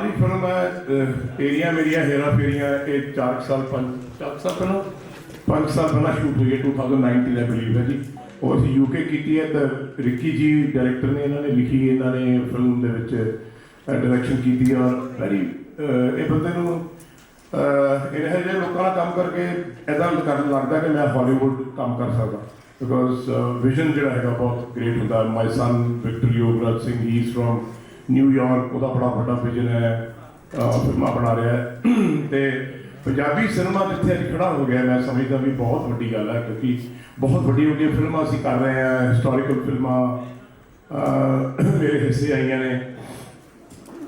ਆਖਰੀ ਫਿਲਮ ਹੈ ਅਹ, ਮੇਰੀਆਂ ਹੇਰਾ ਫੇਰੀਆਂ ਇਹ 4 ਸਾਲ 5 4 ਸਾਲ ਪਹਿਲਾਂ? 5 ਸਾਲ ਪਹਿਲਾਂ ਸ਼ੂਟ ਹੋਈ ਹੈ 2019 ਦਾ ਬਲੀਵ ਹੈ ਜੀ। ਉਹ ਅਸੀਂ ਯੂਕੇ ਕੀਤੀ ਹੈ ਤਾਂ ਰਿੱਕੀ ਜੀ ਡਾਇਰੈਕਟਰ ਨੇ ਇਹਨਾਂ ਨੇ ਲਿਖੀ ਇਹਨਾਂ ਨੇ ਫਿਲਮ ਦੇ ਵਿੱਚ ਡਾਇਰੈਕਸ਼ਨ ਕੀਤੀ ਔਰ ਵੈਰੀ ਇਹ ਬੰਦੇ ਨੂੰ ਅਹ, ਇਹ ਜਿਹੇ ਲੋਕਾਂ ਨਾਲ ਕੰਮ ਕਰਕੇ ਐਦਾਂ ਕਰਨ ਲੱਗਦਾ ਕਿ ਮੈਂ ਹਾਲੀਵੁੱਡ ਕੰਮ ਕਰ ਸਕਦਾ। ਬਿਕੋਜ਼ ਵਿਜ਼ਨ ਜਿਹੜਾ ਹੈਗਾ ਬਹੁਤ ਗ੍ਰੇਟ ਹੁੰਦਾ। My son Victor Yograj Singh he is from New York ਉਹਦਾ ਬੜਾ ਵੱਡਾ ਵਿਜ਼ਨ ਹੈ ਫਿਲਮਾਂ ਬਣਾ ਰਿਹਾ ਹੈ। ਤੇ ਪੰਜਾਬੀ ਸਿਨੇਮਾ ਜਿੱਥੇ ਅੱਜ ਖੜਾ ਹੋ ਗਿਆ, ਮੈਂ ਸਮਝਦਾ ਵੀ ਬਹੁਤ ਵੱਡੀ ਗੱਲ ਹੈ, ਕਿਉਂਕਿ ਬਹੁਤ ਵੱਡੀ ਵੱਡੀਆਂ ਫਿਲਮਾਂ ਅਸੀਂ ਕਰ ਰਹੇ ਹਾਂ ਹਿਸਟੋਰੀਕਲ ਫਿਲਮਾਂ ਮੇਰੇ ਹਿੱਸੇ ਆਈਆਂ ਨੇ।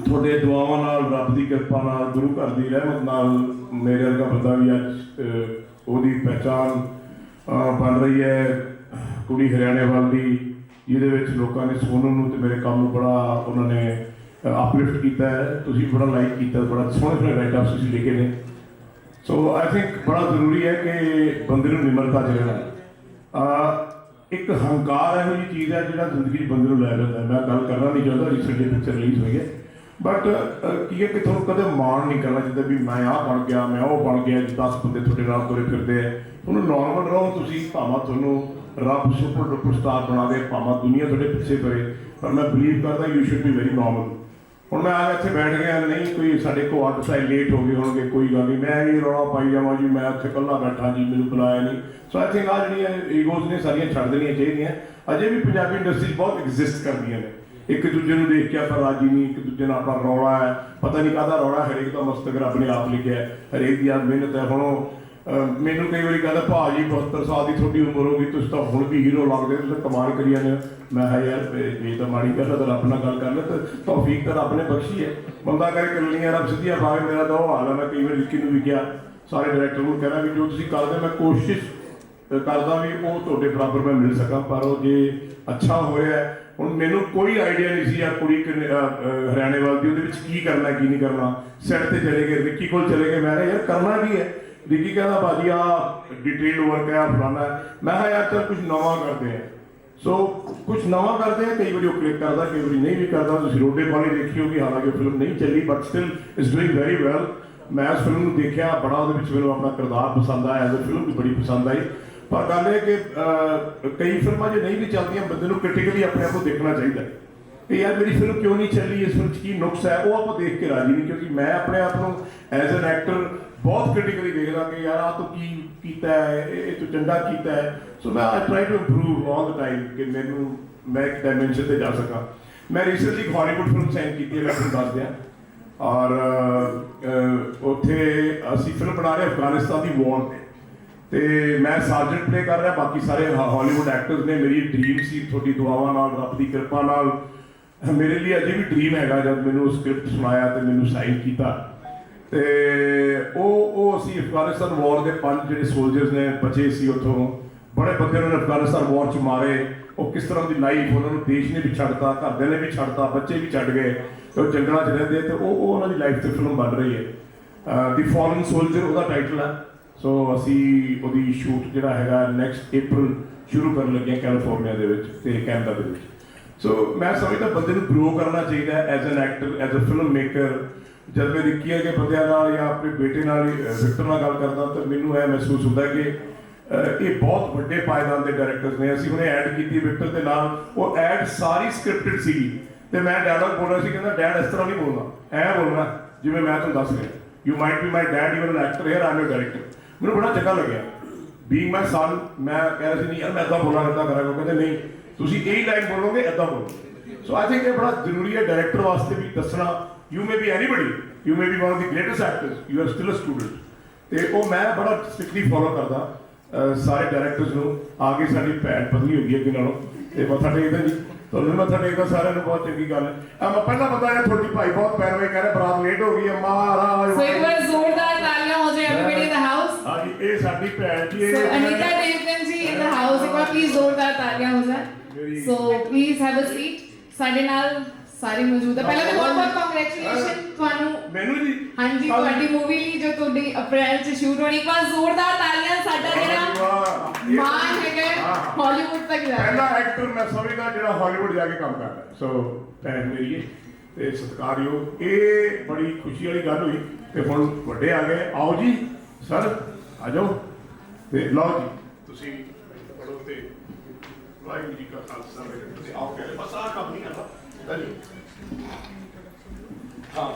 ਤੁਹਾਡੇ ਦੁਆਵਾਂ ਨਾਲ, ਰੱਬ ਦੀ ਕਿਰਪਾ ਨਾਲ, ਗੁਰੂ ਘਰ ਦੀ ਰਹਿਮਤ ਨਾਲ ਮੇਰੇ ਵਰਗਾ ਬੰਦਾ ਵੀ ਅੱਜ ਉਹਦੀ ਪਹਿਚਾਨ ਬਣ ਰਹੀ ਹੈ, ਕੁੜੀ ਹਰਿਆਣੇ ਵੱਲ ਦੀ। ਜਿਹਦੇ ਵਿੱਚ ਲੋਕਾਂ ਨੇ ਸੋਨਮ ਨੂੰ ਤੇ ਮੇਰੇ ਕੰਮ ਨੂੰ ਬੜਾ ਉਹਨਾਂ ਨੇ ਅਪਲਿਫਟ ਕੀਤਾ ਹੈ। ਤੁਸੀਂ ਬੜਾ ਲਾਈਕ ਕੀਤਾ, ਬੜਾ ਸੋਹਣੇ ਸੋਹਣੇ ਰਾਈਟ ਅਪਸ ਤੁਸੀਂ ਲਿਖੇ ਨੇ। ਸੋ ਆਈ ਥਿੰਕ ਬੜਾ ਜ਼ਰੂਰੀ ਹੈ ਕਿ ਬੰਦੇ ਨੂੰ ਨਿਮਰਤਾ ਚ ਰਹਿਣਾ। ਅਹ, ਇੱਕ ਹੰਕਾਰ ਇਹੋ ਜਿਹੀ ਚੀਜ਼ ਹੈ ਜਿਹੜਾ ਜ਼ਿੰਦਗੀ 'ਚ ਬੰਦੇ ਨੂੰ ਲੈ ਜਾਂਦਾ ਮੈਂ ਗੱਲ ਕਰਨਾ ਨਹੀਂ ਚਾਹੁੰਦਾ ਰੀਸੈਂਟਲੀ ਪਿਕਚਰ ਰਿਲੀਜ਼ ਹੋਈ ਹੈ। ਬਟ ਕੀ ਹੈ ਕਿ ਤੁਹਾਨੂੰ ਕਦੇ ਮਾਣ ਨਹੀਂ ਕਰਨਾ ਚਾਹੀਦਾ ਵੀ ਮੈਂ ਆਹ ਬਣ ਗਿਆ, ਮੈਂ ਉਹ ਬਣ ਗਿਆ ਜੀ 10 ਬੰਦੇ ਤੁਹਾਡੇ ਨਾਲ ਤੁਰੇ ਫਿਰਦੇ ਆ ਤੁਹਾਨੂੰ ਨਾਰਮਲ ਰਹੋ, ਤੁਸੀਂ ਭਾਵਾਂ ਤੁਹਾਨੂੰ ਰੱਬ ਸੁਪਰ ਡੁਪਰ ਸਟਾਰ ਬਣਾ ਦੇ ਭਾਵੇਂ ਦੁਨੀਆ ਤੁਹਾਡੇ ਪਿੱਛੇ ਕਰੇ ਪਰ ਮੈਂ ਬਲੀਵ ਕਰਦਾ you should be very normal ਹੁਣ ਮੈਂ ਆ ਇੱਥੇ ਬੈਠ ਗਿਆ ਨਹੀਂ ਕੋਈ ਸਾਡੇ ਕੋ ਅੱਠ ਸਾਈ ਲੇਟ ਹੋ ਗਏ ਹੋਣਗੇ ਕੋਈ ਗੱਲ ਨਹੀਂ। ਮੈਂ ਹੀ ਰੌਲਾ ਪਾਈ ਜਾਵਾਂ ਜੀ ਮੈਂ ਇੱਥੇ ਇਕੱਲਾ ਬੈਠਾ ਜੀ ਮੈਨੂੰ ਬੁਲਾਇਆ ਨਹੀਂ। ਸੋ ਆਈ ਥਿੰਕ ਆ ਜਿਹੜੀਆਂ ਈਗੋਜ਼ ਨੇ ਸਾਰੀਆਂ ਛੱਡ ਦੇਣੀਆਂ ਚਾਹੀਦੀਆਂ। ਅਜੇ ਵੀ ਪੰਜਾਬੀ ਇੰਡਸਟਰੀ ਬਹੁਤ ਐਗਜ਼ਿਸਟ ਕਰਦੀਆਂ ਨੇ। ਇੱਕ ਦੂਜੇ ਨੂੰ ਦੇਖ ਕੇ ਆਪਾਂ ਰਾਜੀ ਨਹੀਂ ਇੱਕ ਦੂਜੇ ਨਾਲ ਆਪਣਾ ਰੌਲਾ ਹੈ। ਪਤਾ ਨਹੀਂ ਕਾਹਦਾ ਰੌਲਾ ਹਰੇਕ ਦਾ ਮਸਤਕ ਰੱਬ ਨੇ ਆਪ ਲਿਖਿਆ ਹਰੇਕ ਦੀ ਆ ਮਿਹਨਤ ਹੈ। ਹੁਣ ਉਹ, ਮੈਨੂੰ ਕਈ ਵਾਰੀ ਕਹਿੰਦਾ ਭਾਜੀ 72 ਸਾਲ ਦੀ ਤੁਹਾਡੀ ਉਮਰ ਹੋ ਗਈ ਤੁਸੀਂ ਤਾਂ ਹੁਣ ਵੀ ਹੀਰੋ ਲੱਗਦੇ ਤੁਸੀਂ ਤਾਂ ਕਮਾਲ ਕਰੀ ਜਾਂਦੇ ਮੈਂ ਕਿਹਾ ਯਾਰ ਇਹ ਤਾਂ ਮਾੜੀ ਗੱਲ ਹੈ ਤਾਂ ਰੱਬ ਨਾਲ ਗੱਲ ਕਰ ਲੈ ਤੌਫੀਕ ਤਾਂ ਰੱਬ ਨੇ ਬਖਸ਼ੀ ਹੈ। ਬੰਦਾ ਕਰੇ ਕੱਲੀਆਂ ਰੱਬ ਸਿੱਧੀਆਂ ਪਾਵੇ ਮੇਰਾ ਤਾਂ ਉਹ ਹਾਲ ਹੈ ਮੈਂ ਕਈ ਵਾਰੀ ਲਿਖੀ ਨੂੰ ਵੀ ਕਿਹਾ ਸਾਰੇ ਡਾਇਰੈਕਟਰ ਨੂੰ ਕਹਿਣਾ ਵੀ ਜੋ ਤੁਸੀਂ ਕਰਦੇ ਮੈਂ ਕੋਸ਼ਿਸ਼ ਕਰਦਾ ਵੀ ਉਹ ਤੁਹਾਡੇ ਬਰਾਬਰ ਮੈਂ ਮਿਲ ਸਕਾਂ ਪਰ ਉਹ ਜੇ ਅੱਛਾ ਹੋਇਆ ਹੈ, ਹੁਣ ਮੈਨੂੰ ਕੋਈ ਆਈਡੀਆ ਨਹੀਂ ਸੀ ਆ ਕੁੜੀ ਹਰਿਆਣੇ ਵਾਲ ਦੀ ਉਹਦੇ ਵਿੱਚ ਕੀ ਕਰਨਾ ਕੀ ਨਹੀਂ ਕਰਨਾ। ਸੈੱਟ ਤੇ ਚਲੇ ਗਏ ਰਿੱਕੀ ਕੋਲ ਚਲੇ ਗਏ ਮੈਂ ਕਿਹਾ ਯਾਰ ਕਰਨਾ ਕੀ ਹੈ? ਰਿੱਕੀ ਕਹਿੰਦਾ ਬਾਜੀ ਆ ਡਿਟੇਲ ਵਰਕ ਹੈ, ਆਹ ਫਲਾਣਾ ਮੈਂ ਕਿਹਾ, ਯਾਰ, ਚੱਲ ਕੁਝ ਨਵਾਂ ਕਰਦੇ ਆ। ਸੋ ਕੁਝ ਨਵਾਂ ਕਰਦੇ ਆ, ਕਈ ਵਾਰੀ ਉਹ ਕਲਿੱਕ ਕਰਦਾ, ਕਈ ਵਾਰੀ ਨਹੀਂ ਵੀ ਕਰਦਾ। ਤੁਸੀਂ ਰੋਡੇ ਪਾਣੀ ਦੇਖੀ ਹੋਗੀ ਹਾਲਾਂਕਿ ਫਿਲਮ ਨਹੀਂ ਚੱਲੀ but still is doing very well ਮੈਂ ਇਸ ਫਿਲਮ ਨੂੰ ਦੇਖਿਆ, ਬੜਾ ਉਹਦੇ ਵਿੱਚ ਮੈਨੂੰ ਆਪਣਾ ਕਿਰਦਾਰ ਪਸੰਦ ਆਇਆ ਐਜ਼ ਫਿਲਮ ਵੀ ਬੜੀ ਪਸੰਦ ਆਈ। ਪਰ ਗੱਲ ਇਹ ਕਿ ਕਈ ਫਿਲਮਾਂ ਜੇ ਨਹੀਂ ਵੀ ਚੱਲਦੀਆਂ, ਬੰਦੇ ਨੂੰ ਕ੍ਰਿਟੀਕਲੀ ਆਪਣੇ ਆਪ ਨੂੰ ਦੇਖਣਾ ਚਾਹੀਦਾ ਹੈ। ਕਿ ਯਾਰ, ਮੇਰੀ ਫਿਲਮ ਕਿਉਂ ਨਹੀਂ ਚੱਲੀ? ਇਸ ਵਿੱਚ ਕੀ ਨੁਕਸ ਹੈ? ਉਹ ਆਪਾਂ ਦੇਖ ਕੇ ਰਾਜੀ ਨਹੀਂ, ਕਿਉਂਕਿ ਮੈਂ ਆਪਣੇ ਆਪ ਨੂੰ ਐਜ਼ ਐਨ ਐਕਟਰ ਬਹੁਤ ਕ੍ਰਿਟੀਕਲੀ ਦੇਖਦਾ ਕਿ ਯਾਰ ਆ ਤੂੰ ਕੀ ਕੀਤਾ ਹੈ, ਇਹ ਇਹ ਤੂੰ ਚੰਗਾ ਕੀਤਾ ਹੈ। ਸੋ ਮੈਂ I try to improve all the time ਕਿ ਮੈਨੂੰ ਮੈਂ ਇੱਕ ਡਾਈਮੈਂਸ਼ਨ ਤੇ ਜਾ ਸਕਾਂ। ਮੈਂ ਰੀਸੈਂਟਲੀ ਇੱਕ ਹਾਲੀਵੁੱਡ ਫਿਲਮ ਸਾਈਨ ਕੀਤੀ ਹੈ, ਮੈਂ ਤੁਹਾਨੂੰ ਦੱਸ ਦਿਆਂ। ਔਰ ਉੱਥੇ ਅਸੀਂ ਫਿਲਮ ਬਣਾ ਰਹੇ ਅਫਗਾਨਿਸਤਾਨ ਦੀ ਵਾਰ ਤੇ। ਤੇ ਮੈਂ ਸਾਰਜੈਂਟ ਪਲੇ ਕਰ ਰਿਹਾ, ਬਾਕੀ ਸਾਰੇ ਹਾਲੀਵੁੱਡ ਐਕਟਰਸ ਨੇ ਮੇਰੀ ਡ੍ਰੀਮ ਸੀ, ਤੁਹਾਡੀ ਦੁਆਵਾਂ ਨਾਲ, ਰੱਬ ਦੀ ਕਿਰਪਾ ਨਾਲ। ਮੇਰੇ ਲਈ ਅਜੇ ਵੀ ਡ੍ਰੀਮ ਹੈਗਾ, ਜਦ ਮੈਨੂੰ ਸਕ੍ਰਿਪਟ ਸੁਣਾਇਆ ਤੇ ਮੈਨੂੰ ਸਾਈਨ ਕੀਤਾ। ਤੇ ਉਹ ਉਹ ਅਸੀਂ ਅਫਗਾਨਿਸਤਾਨ ਵਾਰ ਦੇ ਪੰਜ ਜਿਹੜੇ ਸੋਲਜਰਸ ਨੇ, ਬਚੇ ਸੀ ਉੱਥੋਂ। ਬੜੇ ਬੰਦੇ ਉਹਨਾਂ ਨੇ ਅਫਗਾਨਿਸਤਾਨ ਵਾਰ ਚ ਮਾਰੇ। ਉਹ ਕਿਸ ਤਰ੍ਹਾਂ ਦੀ ਲਾਈਫ ਉਹਨਾਂ ਨੂੰ ਦੇਸ਼ ਨੇ ਵੀ ਛੱਡਤਾ, ਘਰਦਿਆਂ ਨੇ ਵੀ ਛੱਡਤਾ, ਬੱਚੇ ਵੀ ਛੱਡ ਗਏ, ਤੇ ਉਹ ਜੰਗਲਾਂ 'ਚ ਰਹਿੰਦੇ, ਤੇ ਉਹ ਉਹ ਉਹਨਾਂ ਦੀ ਲਾਈਫ ਤੇ ਫਿਲਮ ਬਣ ਰਹੀ ਹੈ। ਦੀ ਫਾਲਨ ਸੋਲਜਰ ਉਹਦਾ ਟਾਈਟਲ ਹੈ। ਸੋ ਅਸੀਂ ਉਹਦੀ ਸ਼ੂਟ ਜਿਹੜਾ ਹੈਗਾ ਨੈਕਸਟ April ਸ਼ੁਰੂ ਕਰਨ ਲੱਗੇ ਕੈਲੀਫੋਰਨੀਆ ਦੇ ਵਿੱਚ ਤੇ ਕੈਨੇਡਾ ਦੇ ਵਿੱਚ। ਸੋ ਮੈਂ ਸਮਝਦਾ ਬੰਦੇ ਨੂੰ ਗਰੋ ਕਰਨਾ ਚਾਹੀਦਾ as an actor as a film maker ਜਦ ਮੈਂ ਨਿੱਕੀ ਜਿਹੇ ਬੰਦਿਆਂ ਨਾਲ ਜਾਂ ਆਪਣੇ ਬੇਟੇ ਨਾਲ ਵਿਕਟਰ ਨਾਲ ਗੱਲ ਕਰਦਾ ਤਾਂ ਮੈਨੂੰ ਇਹ ਮਹਿਸੂਸ ਹੁੰਦਾ ਕਿ ਇਹ ਬਹੁਤ ਵੱਡੇ ਪਾਇਦਾਨ ਦੇ ਡਾਇਰੈਕਟਰਸ ਨੇ। ਅਸੀਂ ਉਹਨੇ ਐਡ ਕੀਤੀ ਵਿਕਟਰ ਦੇ ਨਾਲ। ਉਹ ਐਡ ਸਾਰੀ ਸਕ੍ਰਿਪਟਡ ਸੀਗੀ। ਤੇ ਮੈਂ ਡਾਇਲੌਗ ਬੋਲ ਰਿਹਾ ਸੀ, ਕਹਿੰਦਾ ਡੈਡ ਇਸ ਤਰ੍ਹਾਂ ਨਹੀਂ ਬੋਲਣਾ। ਐ ਬੋਲਣਾ, ਜਿਵੇਂ ਮੈਂ ਤੁਹਾਨੂੰ ਦੱਸ ਰਿਹਾ। You might be my dad you an actor here I am director ਮੈਨੂੰ ਬੜਾ ਚੰਗਾ ਲੱਗਿਆ। ਬੀਇੰਗ ਮਾਈ ਸਨ ਮੈਂ ਕਹਿ ਰਿਹਾ ਸੀ ਨਹੀਂ ਯਾਰ, ਮੈਂ ਇਦਾਂ ਬੋਲਾਂ ਇਦਾਂ ਕਰਾਂਗਾ। ਉਹ ਕਹਿੰਦੇ, ਨਹੀਂ, ਤੁਸੀਂ ਇਹੀ ਲਾਈਨ ਬੋਲੋਗੇ ਇਦਾਂ ਬੋਲੋ। ਸੋ ਆਈ ਥਿੰਕ ਇਹ ਬੜਾ ਜ਼ਰੂਰੀ ਹੈ ਡਾਇਰੈਕਟਰ ਵਾਸਤੇ ਵੀ ਦੱਸਣਾ। You may be anybody you may be one of the greatest actors you are still a student ਤੇ ਉਹ ਮੈਂ ਬੜਾ ਸਟ੍ਰਿਕਟਲੀ ਫੋਲੋ ਕਰਦਾ ਸਾਰੇ ਡਾਇਰੈਕਟਰਸ ਨੂੰ। ਆ ਕੇ ਸਾਡੀ ਭੈਣ ਪਤਲੀ ਹੋ ਗਈ ਅੱਗੇ ਨਾਲੋਂ। ਤੇ ਮੱਥਾ ਟੇਕਦਾ ਜੀ। ਤੁਹਾਨੂੰ ਮੱਥਾ ਟੇਕਦਾ ਸਾਰਿਆਂ ਨੂੰ ਬਹੁਤ ਚੰਗੀ ਗੱਲ ਹੈ। ਮੈਂ ਪਹਿਲਾਂ ਪਤਾ ਹੈ ਤੁਹਾਡੀ ਭਾਈ ਬਹੁਤ ਪੈਰਵਾਈ ਕਰ ਰਿਹਾ ਬਰਾਤ ਲੇਟ ਹੋ ਗਈ ਹੈ। ਮਹਾਰਾਜ। ਸੋ ਇੱਕ ਵਾਰ ਜ਼ੋਰਦਾਰ ਤਾਲੀਆਂ ਹੋ ਜਾਏ everybody in the house ਹਾਂਜੀ ਇਹ ਸਾਡੀ ਭੈਣ ਜੀ ਇਹ ਅਨੀਤਾ ਦੇਵਗਨ ਜੀ in the house ਇੱਕ ਵਾਰ ਪਲੀਜ਼ ਜ਼ੋਰਦਾਰ ਤਾਲੀਆਂ ਹੋ ਜਾਣ। So please have a seat ਸਾਡੇ ਨਾਲ ਸਾਰੇ ਮੌਜੂਦ ਹੈ। ਪਹਿਲਾਂ ਤਾਂ ਬਹੁਤ ਬਹੁਤ ਕੰਗ੍ਰੈਚੁਲੇਸ਼ਨ ਤੁਹਾਨੂੰ। ਮੈਨੂੰ ਜੀ ਹਾਂਜੀ ਤੁਹਾਡੀ ਮੂਵੀ ਲਈ ਜੋ ਤੁਹਾਡੀ ਅਪ੍ਰੈਲ ਚ ਸ਼ੂਟ ਹੋਣੀ ਇੱਕ ਵਾਰ ਜ਼ੋਰਦਾਰ ਤਾਲੀਆਂ ਸਾਡਾ ਜਿਹੜਾ ਮਾਨ ਹੈਗਾ। ਹਾਲੀਵੁੱਡ ਤੱਕ ਜਾ ਪਹਿਲਾ ਐਕਟਰ ਮੈਂ ਸਮਝਦਾ ਜਿਹੜਾ ਹਾਲੀਵੁੱਡ ਜਾ ਕੇ ਕੰਮ ਕਰਦਾ। ਸੋ ਮੇਰੀ ਹੈ। ਤੇ ਸਤਿਕਾਰਯੋਗ। ਇਹ ਬੜੀ ਖੁਸ਼ੀ ਵਾਲੀ ਗੱਲ ਹੋਈ ਤੇ ਹੁਣ ਵੱਡੇ ਆ ਗਏ। ਆਓ ਜੀ ਸਰ ਆ ਜਾਓ। ਤੇ ਲਓ ਜੀ ਤੁਸੀਂ ਪੜੋ ਤੇ ਵਾਹਿਗੁਰੂ ਜੀ ਕਾ ਖਾਲਸਾ ਵਾਹਿਗੁਰੂ ਤੁਸੀਂ ਆਓ ਕਹਿੰਦੇ ਬਸ ਆਹ ਕੰਮ ਨਹੀਂ ਚਲਿਏ ਹਾਂ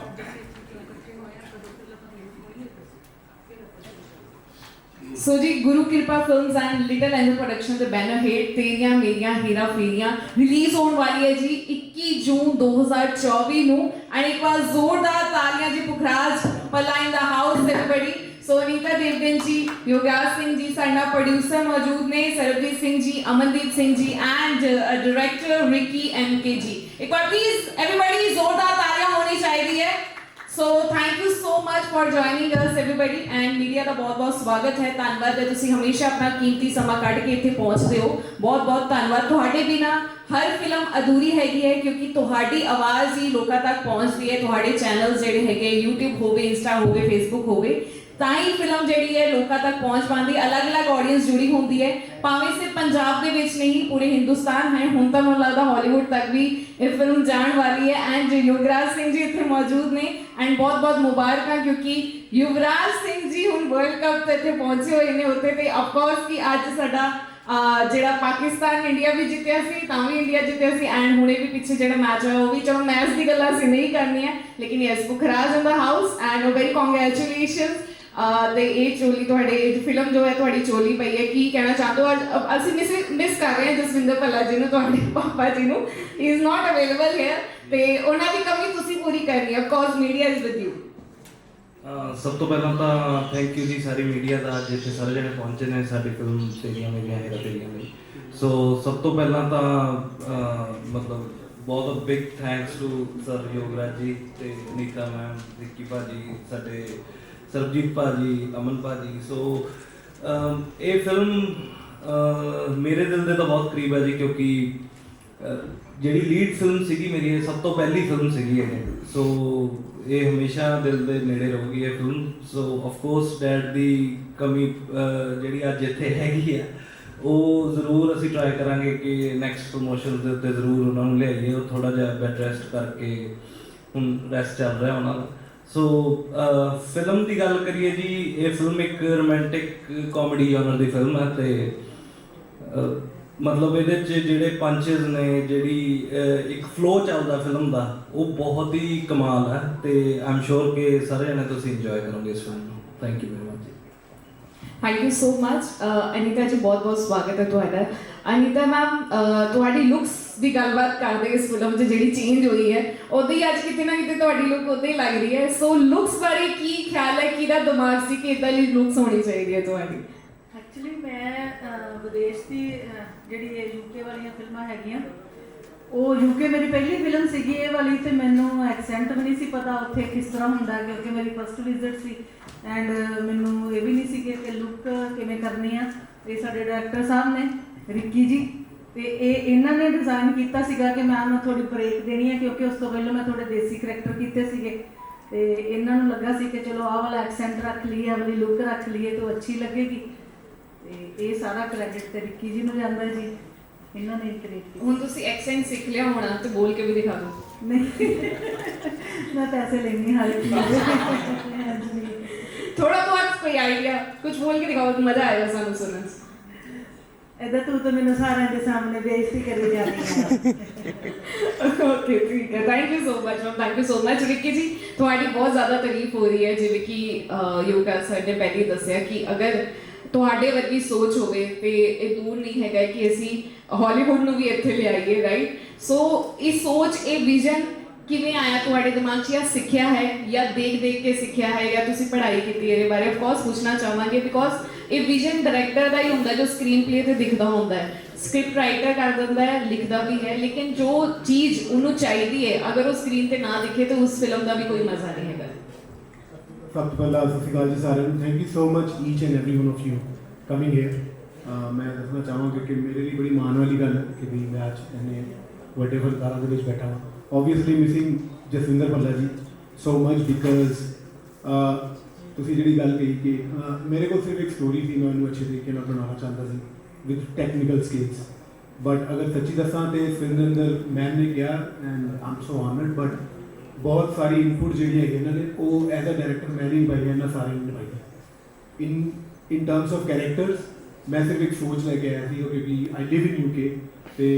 ਸੋ ਜੀ Guru Kirpa films and little angel production ਦੇ ਬੈਨਰ ਹੇਠ ਤੇਰੀਆਂ ਮੇਰੀਆਂ ਹੀਰਾ ਫੇਰੀਆਂ ਰਿਲੀਜ਼ ਹੋਣ ਵਾਲੀ ਹੈ ਜੀ 21 ਜੂਨ 2024 ਨੂੰ ਐਂਡ ਇੱਕ ਵਾਰ ਜ਼ੋਰਦਾਰ ਤਾਲੀਆਂ ਜੀ ਪੁਖਰਾਜ ਪੱਲਾ ਦਾ ਹਾਊਸ ਐਵਰੀਬਡੀ सोनीता देवगन जी, योगराज सिंह जी साडा प्रोड्यूसर मौजूद ने, Sarabjit Singh ji, Amandeep Singh ji and director uh, Ricky M K ji. एक बार प्लीज़ एवरीबडी जोरदार तालियाँ होनी चाहिए। है so thank you so much for joining us everybody and media का बहुत बहुत स्वागत है। धनबाद है तुम हमेशा अपना कीमती समा कट के इतने पहुँचते हो। बहुत बहुत धनबाद थोड़े बिना हर फ़िल्म अधूरी हैगी है क्योंकि थोड़ी आवाज़ ही लोगों तक पहुँचती है थोड़े चैनल जोड़े है यूट्यूब हो गए इंस्टा हो गए फेसबुक हो गए ਤਾਂ ਹੀ ਫਿਲਮ ਜਿਹੜੀ ਹੈ ਲੋਕਾਂ ਤੱਕ ਪਹੁੰਚ ਪਾਉਂਦੀ, ਅਲੱਗ-ਅਲੱਗ ਆਡੀਅנס ਜੁੜੀ ਹੁੰਦੀ ਹੈ। ਭਾਵੇਂ ਸਿਰਫ ਪੰਜਾਬ ਦੇ ਵਿੱਚ ਨਹੀਂ, ਪੂਰੇ ਹਿੰਦੁਸਤਾਨ ਹੈ। ਹੁਣ ਤਾਂ ਮੈਨੂੰ ਲੱਗਦਾ ਹਾਲੀਵੁੱਡ ਤੱਕ ਵੀ ਇਹ ਫਿਲਮ ਜਾਣ ਵਾਲੀ ਹੈ। ਐਂਡ ਯੁਵਰਾਜ ਸਿੰਘ ਜੀ ਇੱਥੇ ਮੌਜੂਦ ਨੇ। ਐਂਡ ਬਹੁਤ-ਬਹੁਤ ਮੁਬਾਰਕਾਂ ਕਿਉਂਕਿ ਯੁਵਰਾਜ ਸਿੰਘ ਜੀ ਹੁਣ ਵਰਲਡ ਕੱਪ ਤੇ ਇੱਥੇ ਪਹੁੰਚੇ ਹੋਏ ਨੇ ਉੱਤੇ ਤੇ ਅਫਕੋਰਸ ਕਿ ਅੱਜ ਸਾਡਾ ਜਿਹੜਾ ਪਾਕਿਸਤਾਨ ਇੰਡੀਆ ਵੀ ਜਿੱਤਿਆ ਸੀ, ਤਾਂ ਵੀ ਇੰਡੀਆ ਜਿੱਤਿਆ ਸੀ। ਐਂਡ ਹੁਣੇ ਵੀ ਪਿੱਛੇ ਜਿਹੜਾ ਮੈਚ ਹੋਇਆ, ਉਹ ਵੀ ਚਲੋ ਮੈਚ ਦੀ ਗੱਲਾਂ ਅਸੀਂ ਨਹੀਂ ਕਰਨੀਆਂ। ਲੇਕਿਨ yes Pukhraj in the house and very congratulations ਤੇ ਇਹ ਚੋਲੀ ਤੁਹਾਡੇ ਫਿਲਮ ਜੋ ਹੈ ਤੁਹਾਡੀ ਚੋਲੀ ਪਈ ਹੈ, ਕੀ ਕਹਿਣਾ ਚਾਹਦੇ ਹੋ? ਅੱਜ ਅ- ਅਸੀਂ ਮਿਸ ਮਿਸ ਕਰ ਰਹੇ ਹਾਂ ਜਸਵਿੰਦਰ ਭੱਲਾ ਜੀ ਨੂੰ, ਤੁਹਾਡੇ ਪਾਪਾ ਜੀ ਨੂੰ। He is not available here ਤੇ ਉਹਨਾਂ ਦੀ ਕਮੀ ਤੁਸੀਂ ਪੂਰੀ ਕਰਨੀ ਹੈ cause media is with you uh, ਸਭ ਤੋਂ ਪਹਿਲਾਂ ਤਾਂ ਥੈਂਕ ਯੂ ਜੀ ਸਾਰੀ ਮੀਡੀਆ ਦਾ, ਅੱਜ ਇੱਥੇ ਸਾਰੇ ਜਣੇ ਪਹੁੰਚੇ ਨੇ, ਸਾਡੀ ਫਿਲਮ ਤੇਰੀਆਂ ਮੇਰੀਆਂ ਹੈਰਾ ਤੇਰੀਆਂ ਲਈ ਸੋ ਸਭ ਤੋਂ ਪਹਿਲਾਂ ਤਾਂ, ਅਹ, ਮਤਲਬ ਬਹੁਤ big thanks to sir Yograj ji ਤੇ ਨੀਤਾ ਮੈਮ ਵਿੱਕੀ ਭਾਜੀ, ਸਾਡੇ ਸਰਬਜੀਤ ਭਾਜੀ, ਅਮਨ ਭਾਜੀ ਸੋ ਇਹ ਫਿਲਮ ਮੇਰੇ ਦਿਲ ਦੇ ਤਾਂ ਬਹੁਤ ਕਰੀਬ ਹੈ ਜੀ, ਕਿਉਂਕਿ ਜਿਹੜੀ ਲੀਡ ਫਿਲਮ ਸੀਗੀ ਮੇਰੀ, ਇਹ ਸਭ ਤੋਂ ਪਹਿਲੀ ਫਿਲਮ ਸੀਗੀ ਇਹ। ਸੋ ਇਹ ਹਮੇਸ਼ਾ ਦਿਲ ਦੇ ਨੇੜੇ ਰਹੂਗੀ ਇਹ film so of course dad ਦੀ ਕਮੀ ਜਿਹੜੀ ਅੱਜ ਇੱਥੇ ਹੈਗੀ ਆ, ਉਹ ਜ਼ਰੂਰ ਅਸੀਂ ਟਰਾਈ ਕਰਾਂਗੇ ਕਿ ਨੈਕਸਟ ਪ੍ਰੋਮੋਸ਼ਨ ਦੇ ਉੱਤੇ ਜ਼ਰੂਰ ਉਹਨਾਂ ਨੂੰ ਲਿਆਈਏ, ਉਹ ਥੋੜਾ ਜਿਹਾ ਬੈਡ ਰੈਸਟ ਕਰਕੇ ਹੁਣ ਰੈਸਟ ਚੱਲ ਰਿਹਾ ਉਹਨਾਂ ਦਾ। ਸੋ ਫਿਲਮ uh, ਦੀ ਗੱਲ ਕਰੀਏ ਜੀ, ਇਹ ਫਿਲਮ ਇੱਕ ਰੋਮਾਂਟਿਕ ਕਾਮੇਡੀ ਜਨਰ ਦੀ ਫਿਲਮ ਹੈ ਤੇ ਮਤਲਬ ਇਹਦੇ ਚ ਜਿਹੜੇ ਪੰਚਸ ਨੇ, ਜਿਹੜੀ ਇੱਕ ਫਲੋ ਚੱਲਦਾ ਫਿਲਮ ਦਾ, ਉਹ ਬਹੁਤ ਹੀ ਕਮਾਲ ਹੈ ਤੇ ਆਮ ਸ਼ੋਰ ਕਿ ਸਾਰੇ ਜਣੇ ਤੁਸੀਂ ਇੰਜੋਏ ਕਰੋਗੇ ਇਸ ਫਿਲਮ ਨੂੰ। Thank you very much thank you so much Anita ji uh, ਬਹੁਤ ਬਹੁਤ ਸਵਾਗਤ ਹੈ ਤੁਹਾਡਾ। ਅਨੀਤਾ ਮੈਮ ਤੁਹਾਡੀ ਲੁੱਕਸ ਦੀ ਗੱਲਬਾਤ ਕਰਦੇ ਇਸ ਫਿਲਮ 'ਚ ਜਿਹੜੀ ਚੇਂਜ ਹੋਈ ਹੈ, ਉਹਦੇ ਹੀ ਅੱਜ ਕਿਤੇ ਨਾ ਕਿਤੇ ਤੁਹਾਡੀ ਲੁੱਕ ਉਹਦੇ ਹੀ ਲੱਗ ਰਹੀ ਹੈ। ਸੋ ਲੁੱਕਸ ਬਾਰੇ ਕੀ ਖਿਆਲ ਹੈ? ਕਿਹਦਾ ਦਿਮਾਗ ਸੀ ਕਿ ਇਦਾਂ ਦੀ ਲੁੱਕਸ ਹੋਣੀ ਚਾਹੀਦੀ ਹੈ ਤੁਹਾਡੀ? ਐਕਚੁਅਲੀ ਮੈਂ ਵਿਦੇਸ਼ ਦੀ ਜਿਹੜੀ ਯੂਕੇ ਵਾਲੀਆਂ ਫਿਲਮਾਂ ਹੈਗੀਆਂ, ਉਹ ਯੂਕੇ ਮੇਰੀ ਪਹਿਲੀ ਫਿਲਮ ਸੀਗੀ, ਇਹ ਵਾਲੀ ਤੇ ਮੈਨੂੰ ਐਕਸੈਂਟ ਵੀ ਨਹੀਂ ਸੀ ਪਤਾ ਉੱਥੇ ਕਿਸ ਤਰ੍ਹਾਂ ਹੁੰਦਾ, ਕਿਉਂਕਿ ਮੇਰੀ ਫਸਟ ਵਿਜ਼ਿਟ ਸੀ। ਐਂਡ ਮੈਨੂੰ ਇਹ ਵੀ ਨਹੀਂ ਸੀ ਕਿ ਲੁੱਕ ਕਿਵੇਂ ਕਰਨੀ ਆ, ਇਹ ਸਾਡੇ ਡਾਇਰੈਕਟਰ ਸਾਹਿਬ ਨੇ। ਰਿੱਕੀ ਜੀ ਤੇ ਇਹ ਇਹਨਾਂ ਨੇ ਡਿਜ਼ਾਈਨ ਕੀਤਾ ਸੀਗਾ ਕਿ ਮੈਂ ਉਹਨੂੰ ਥੋੜੀ ਬ੍ਰੇਕ ਦੇਣੀ ਹੈ ਕਿਉਂਕਿ ਉਸ ਤੋਂ ਪਹਿਲਾਂ ਮੈਂ ਥੋੜੇ ਦੇਸੀ ਕਰੈਕਟਰ ਕੀਤੇ ਸੀਗੇ। ਤੇ ਇਹਨਾਂ ਨੂੰ ਲੱਗਾ ਸੀ ਕਿ ਚਲੋ ਆਹ ਵਾਲਾ ਐਕਸੈਂਟ ਰੱਖ ਲਈਏ ਆਹ ਵਾਲੀ ਲੁੱਕ ਰੱਖ ਲਈਏ ਤਾਂ ਅੱਛੀ ਲੱਗੇਗੀ। ਤੇ ਇਹ ਸਾਰਾ ਕ੍ਰੈਡਿਟ ਤੇ ਰਿੱਕੀ ਜੀ ਨੂੰ ਜਾਂਦਾ ਜੀ। ਇਹਨਾਂ ਨੇ ਕ੍ਰੀਏਟ ਕੀਤਾ। ਹੁਣ ਤੁਸੀਂ ਐਕਸੈਂਟ ਸਿੱਖ ਲਿਆ ਹੋਣਾ ਤੇ ਬੋਲ ਕੇ ਵੀ ਦਿਖਾ ਦਿਓ। ਨਹੀਂ। ਮੈਂ ਪੈਸੇ ਲੈਣੀ ਹਾਲੇ। ਥੋੜਾ ਬਹੁਤ ਕੋਈ ਆਈਡੀਆ ਕੁਝ ਬੋਲ ਕੇ ਦਿਖਾਓ ਮਜ਼ਾ ਆਏਗਾ ਸਾਨੂੰ ਸੁਣਨ ਇਹਦਾ ਤੂੰ ਤਾਂ ਮੈਨੂੰ ਸਾਰਿਆਂ ਦੇ ਸਾਹਮਣੇ ਬੇਇੱਜ਼ਤੀ ਕਰੀ ਜਾਂਦੀ ਹੈ ਓਕੇ ਠੀਕ ਹੈ। Thank you so much ma'am thank you so much Vicky ji ਤੁਹਾਡੀ ਬਹੁਤ ਜ਼ਿਆਦਾ ਤਾਰੀਫ ਹੋ ਰਹੀ ਹੈ, ਜਿਵੇਂ ਕਿ ਯੋਗਾ ਸਰ ਨੇ ਪਹਿਲੇ ਦੱਸਿਆ ਕਿ ਅਗਰ ਤੁਹਾਡੇ ਵਰਗੀ ਸੋਚ ਹੋਵੇ ਤੇ ਇਹ ਦੂਰ ਨਹੀਂ ਹੈਗਾ ਕਿ ਅਸੀਂ ਹਾਲੀਵੁੱਡ ਨੂੰ ਵੀ ਇੱਥੇ ਲਿਆਈਏ ਰਾਈਟ ਸੋ ਇਹ ਸੋਚ, ਇਹ ਵਿਜ਼ਨ ਕਿਵੇਂ ਆਇਆ ਤੁਹਾਡੇ ਦਿਮਾਗ 'ਚ? ਜਾਂ ਸਿੱਖਿਆ ਹੈ? ਜਾਂ ਦੇਖ ਦੇਖ ਕੇ ਸਿੱਖਿਆ ਹੈ? ਜਾਂ ਤੁਸੀਂ ਪੜ੍ਹਾਈ ਕੀਤੀ ਇਹਦੇ ਬਾਰੇ? ਆਫ ਕੋਰਸ ਪੁੱਛਣਾ ਚਾਹਾਂਗੇ ਬਿਕੋਜ਼ ਇਹ ਵਿਜ਼ਨ ਡਾਇਰੈਕਟਰ ਦਾ ਹੀ ਹੁੰਦਾ ਜੋ ਸਕਰੀਨ ਪਲੇ ਤੇ ਦਿਖਦਾ ਹੁੰਦਾ ਹੈ। ਸਕ੍ਰਿਪਟ ਰਾਈਟਰ ਕਰ ਦਿੰਦਾ ਹੈ, ਲਿਖਦਾ ਵੀ ਹੈ, ਲੇਕਿਨ ਜੋ ਚੀਜ਼ ਉਹਨੂੰ ਚਾਹੀਦੀ ਹੈ, ਅਗਰ ਉਹ ਸਕਰੀਨ ਤੇ ਨਾ ਦਿਖੇ ਤਾਂ ਉਸ ਫਿਲਮ ਦਾ ਵੀ ਕੋਈ ਮਜ਼ਾ ਨਹੀਂ ਹੈਗਾ। ਸਭ ਤੋਂ ਪਹਿਲਾਂ ਸਤਿ ਸ਼੍ਰੀ ਅਕਾਲ ਜੀ ਸਾਰਿਆਂ ਨੂੰ। Thank you so much each and every one of you coming here ਮੈਂ ਦੱਸਣਾ ਚਾਹਾਂਗਾ ਕਿ ਮੇਰੇ ਲਈ ਬੜੀ ਮਾਣ ਵਾਲੀ ਗੱਲ ਹੈ ਕਿ ਵੀ ਮੈਂ ਅੱਜ ਇੰਨੇ ਵੱਡੇ ਫਨਕਾਰਾਂ ਦੇ ਵਿੱਚ ਬੈਠਾ ਹਾਂ। ਆਬਵੀਅਸਲੀ ਮਿਸਿੰਗ ਜਸਵਿੰਦਰ ਭੱਲਾ ਜੀ ਸੋ ਮਚ ਬਿਕਾਜ਼ ਤੁਸੀਂ ਜਿਹੜੀ ਗੱਲ ਕਹੀ ਕਿ ਮੇਰੇ ਕੋਲ ਸਿਰਫ ਇੱਕ ਸਟੋਰੀ ਸੀ, ਮੈਂ ਉਹਨੂੰ ਅੱਛੇ ਤਰੀਕੇ ਨਾਲ ਬਣਾਉਣਾ ਚਾਹੁੰਦਾ ਸੀ ਵਿਦ ਟੈਕਨੀਕਲ ਸਕਿੱਲਸ ਬਟ ਅਗਰ ਸੱਚੀ ਦੱਸਾਂ ਤੇ ਅੰਦਰ ਮੈਮ ਨੇ ਕਿਹਾ and am so honoured but ਬਹੁਤ ਸਾਰੀ ਇਨਪੁਟ ਜਿਹੜੀ ਹੈਗੀ ਇਹਨਾਂ ਨੇ, ਉਹ ਐਜ਼ ਅ ਡਾਇਰੈਕਟਰ ਮੈਂ ਨਹੀਂ ਨਿਭਾਈ ਇਹਨਾਂ ਸਾਰਿਆਂ ਨੇ ਨਿਭਾਈ in in terms of characters ਮੈਂ ਸਿਰਫ ਇੱਕ ਸੋਚ ਲੈ ਕੇ ਆਇਆ ਸੀ, ਉਹ ਕਿਉਂਕਿ ਆਈ ਲਿਵ ਇਨ ਯੂਕੇ ਤੇ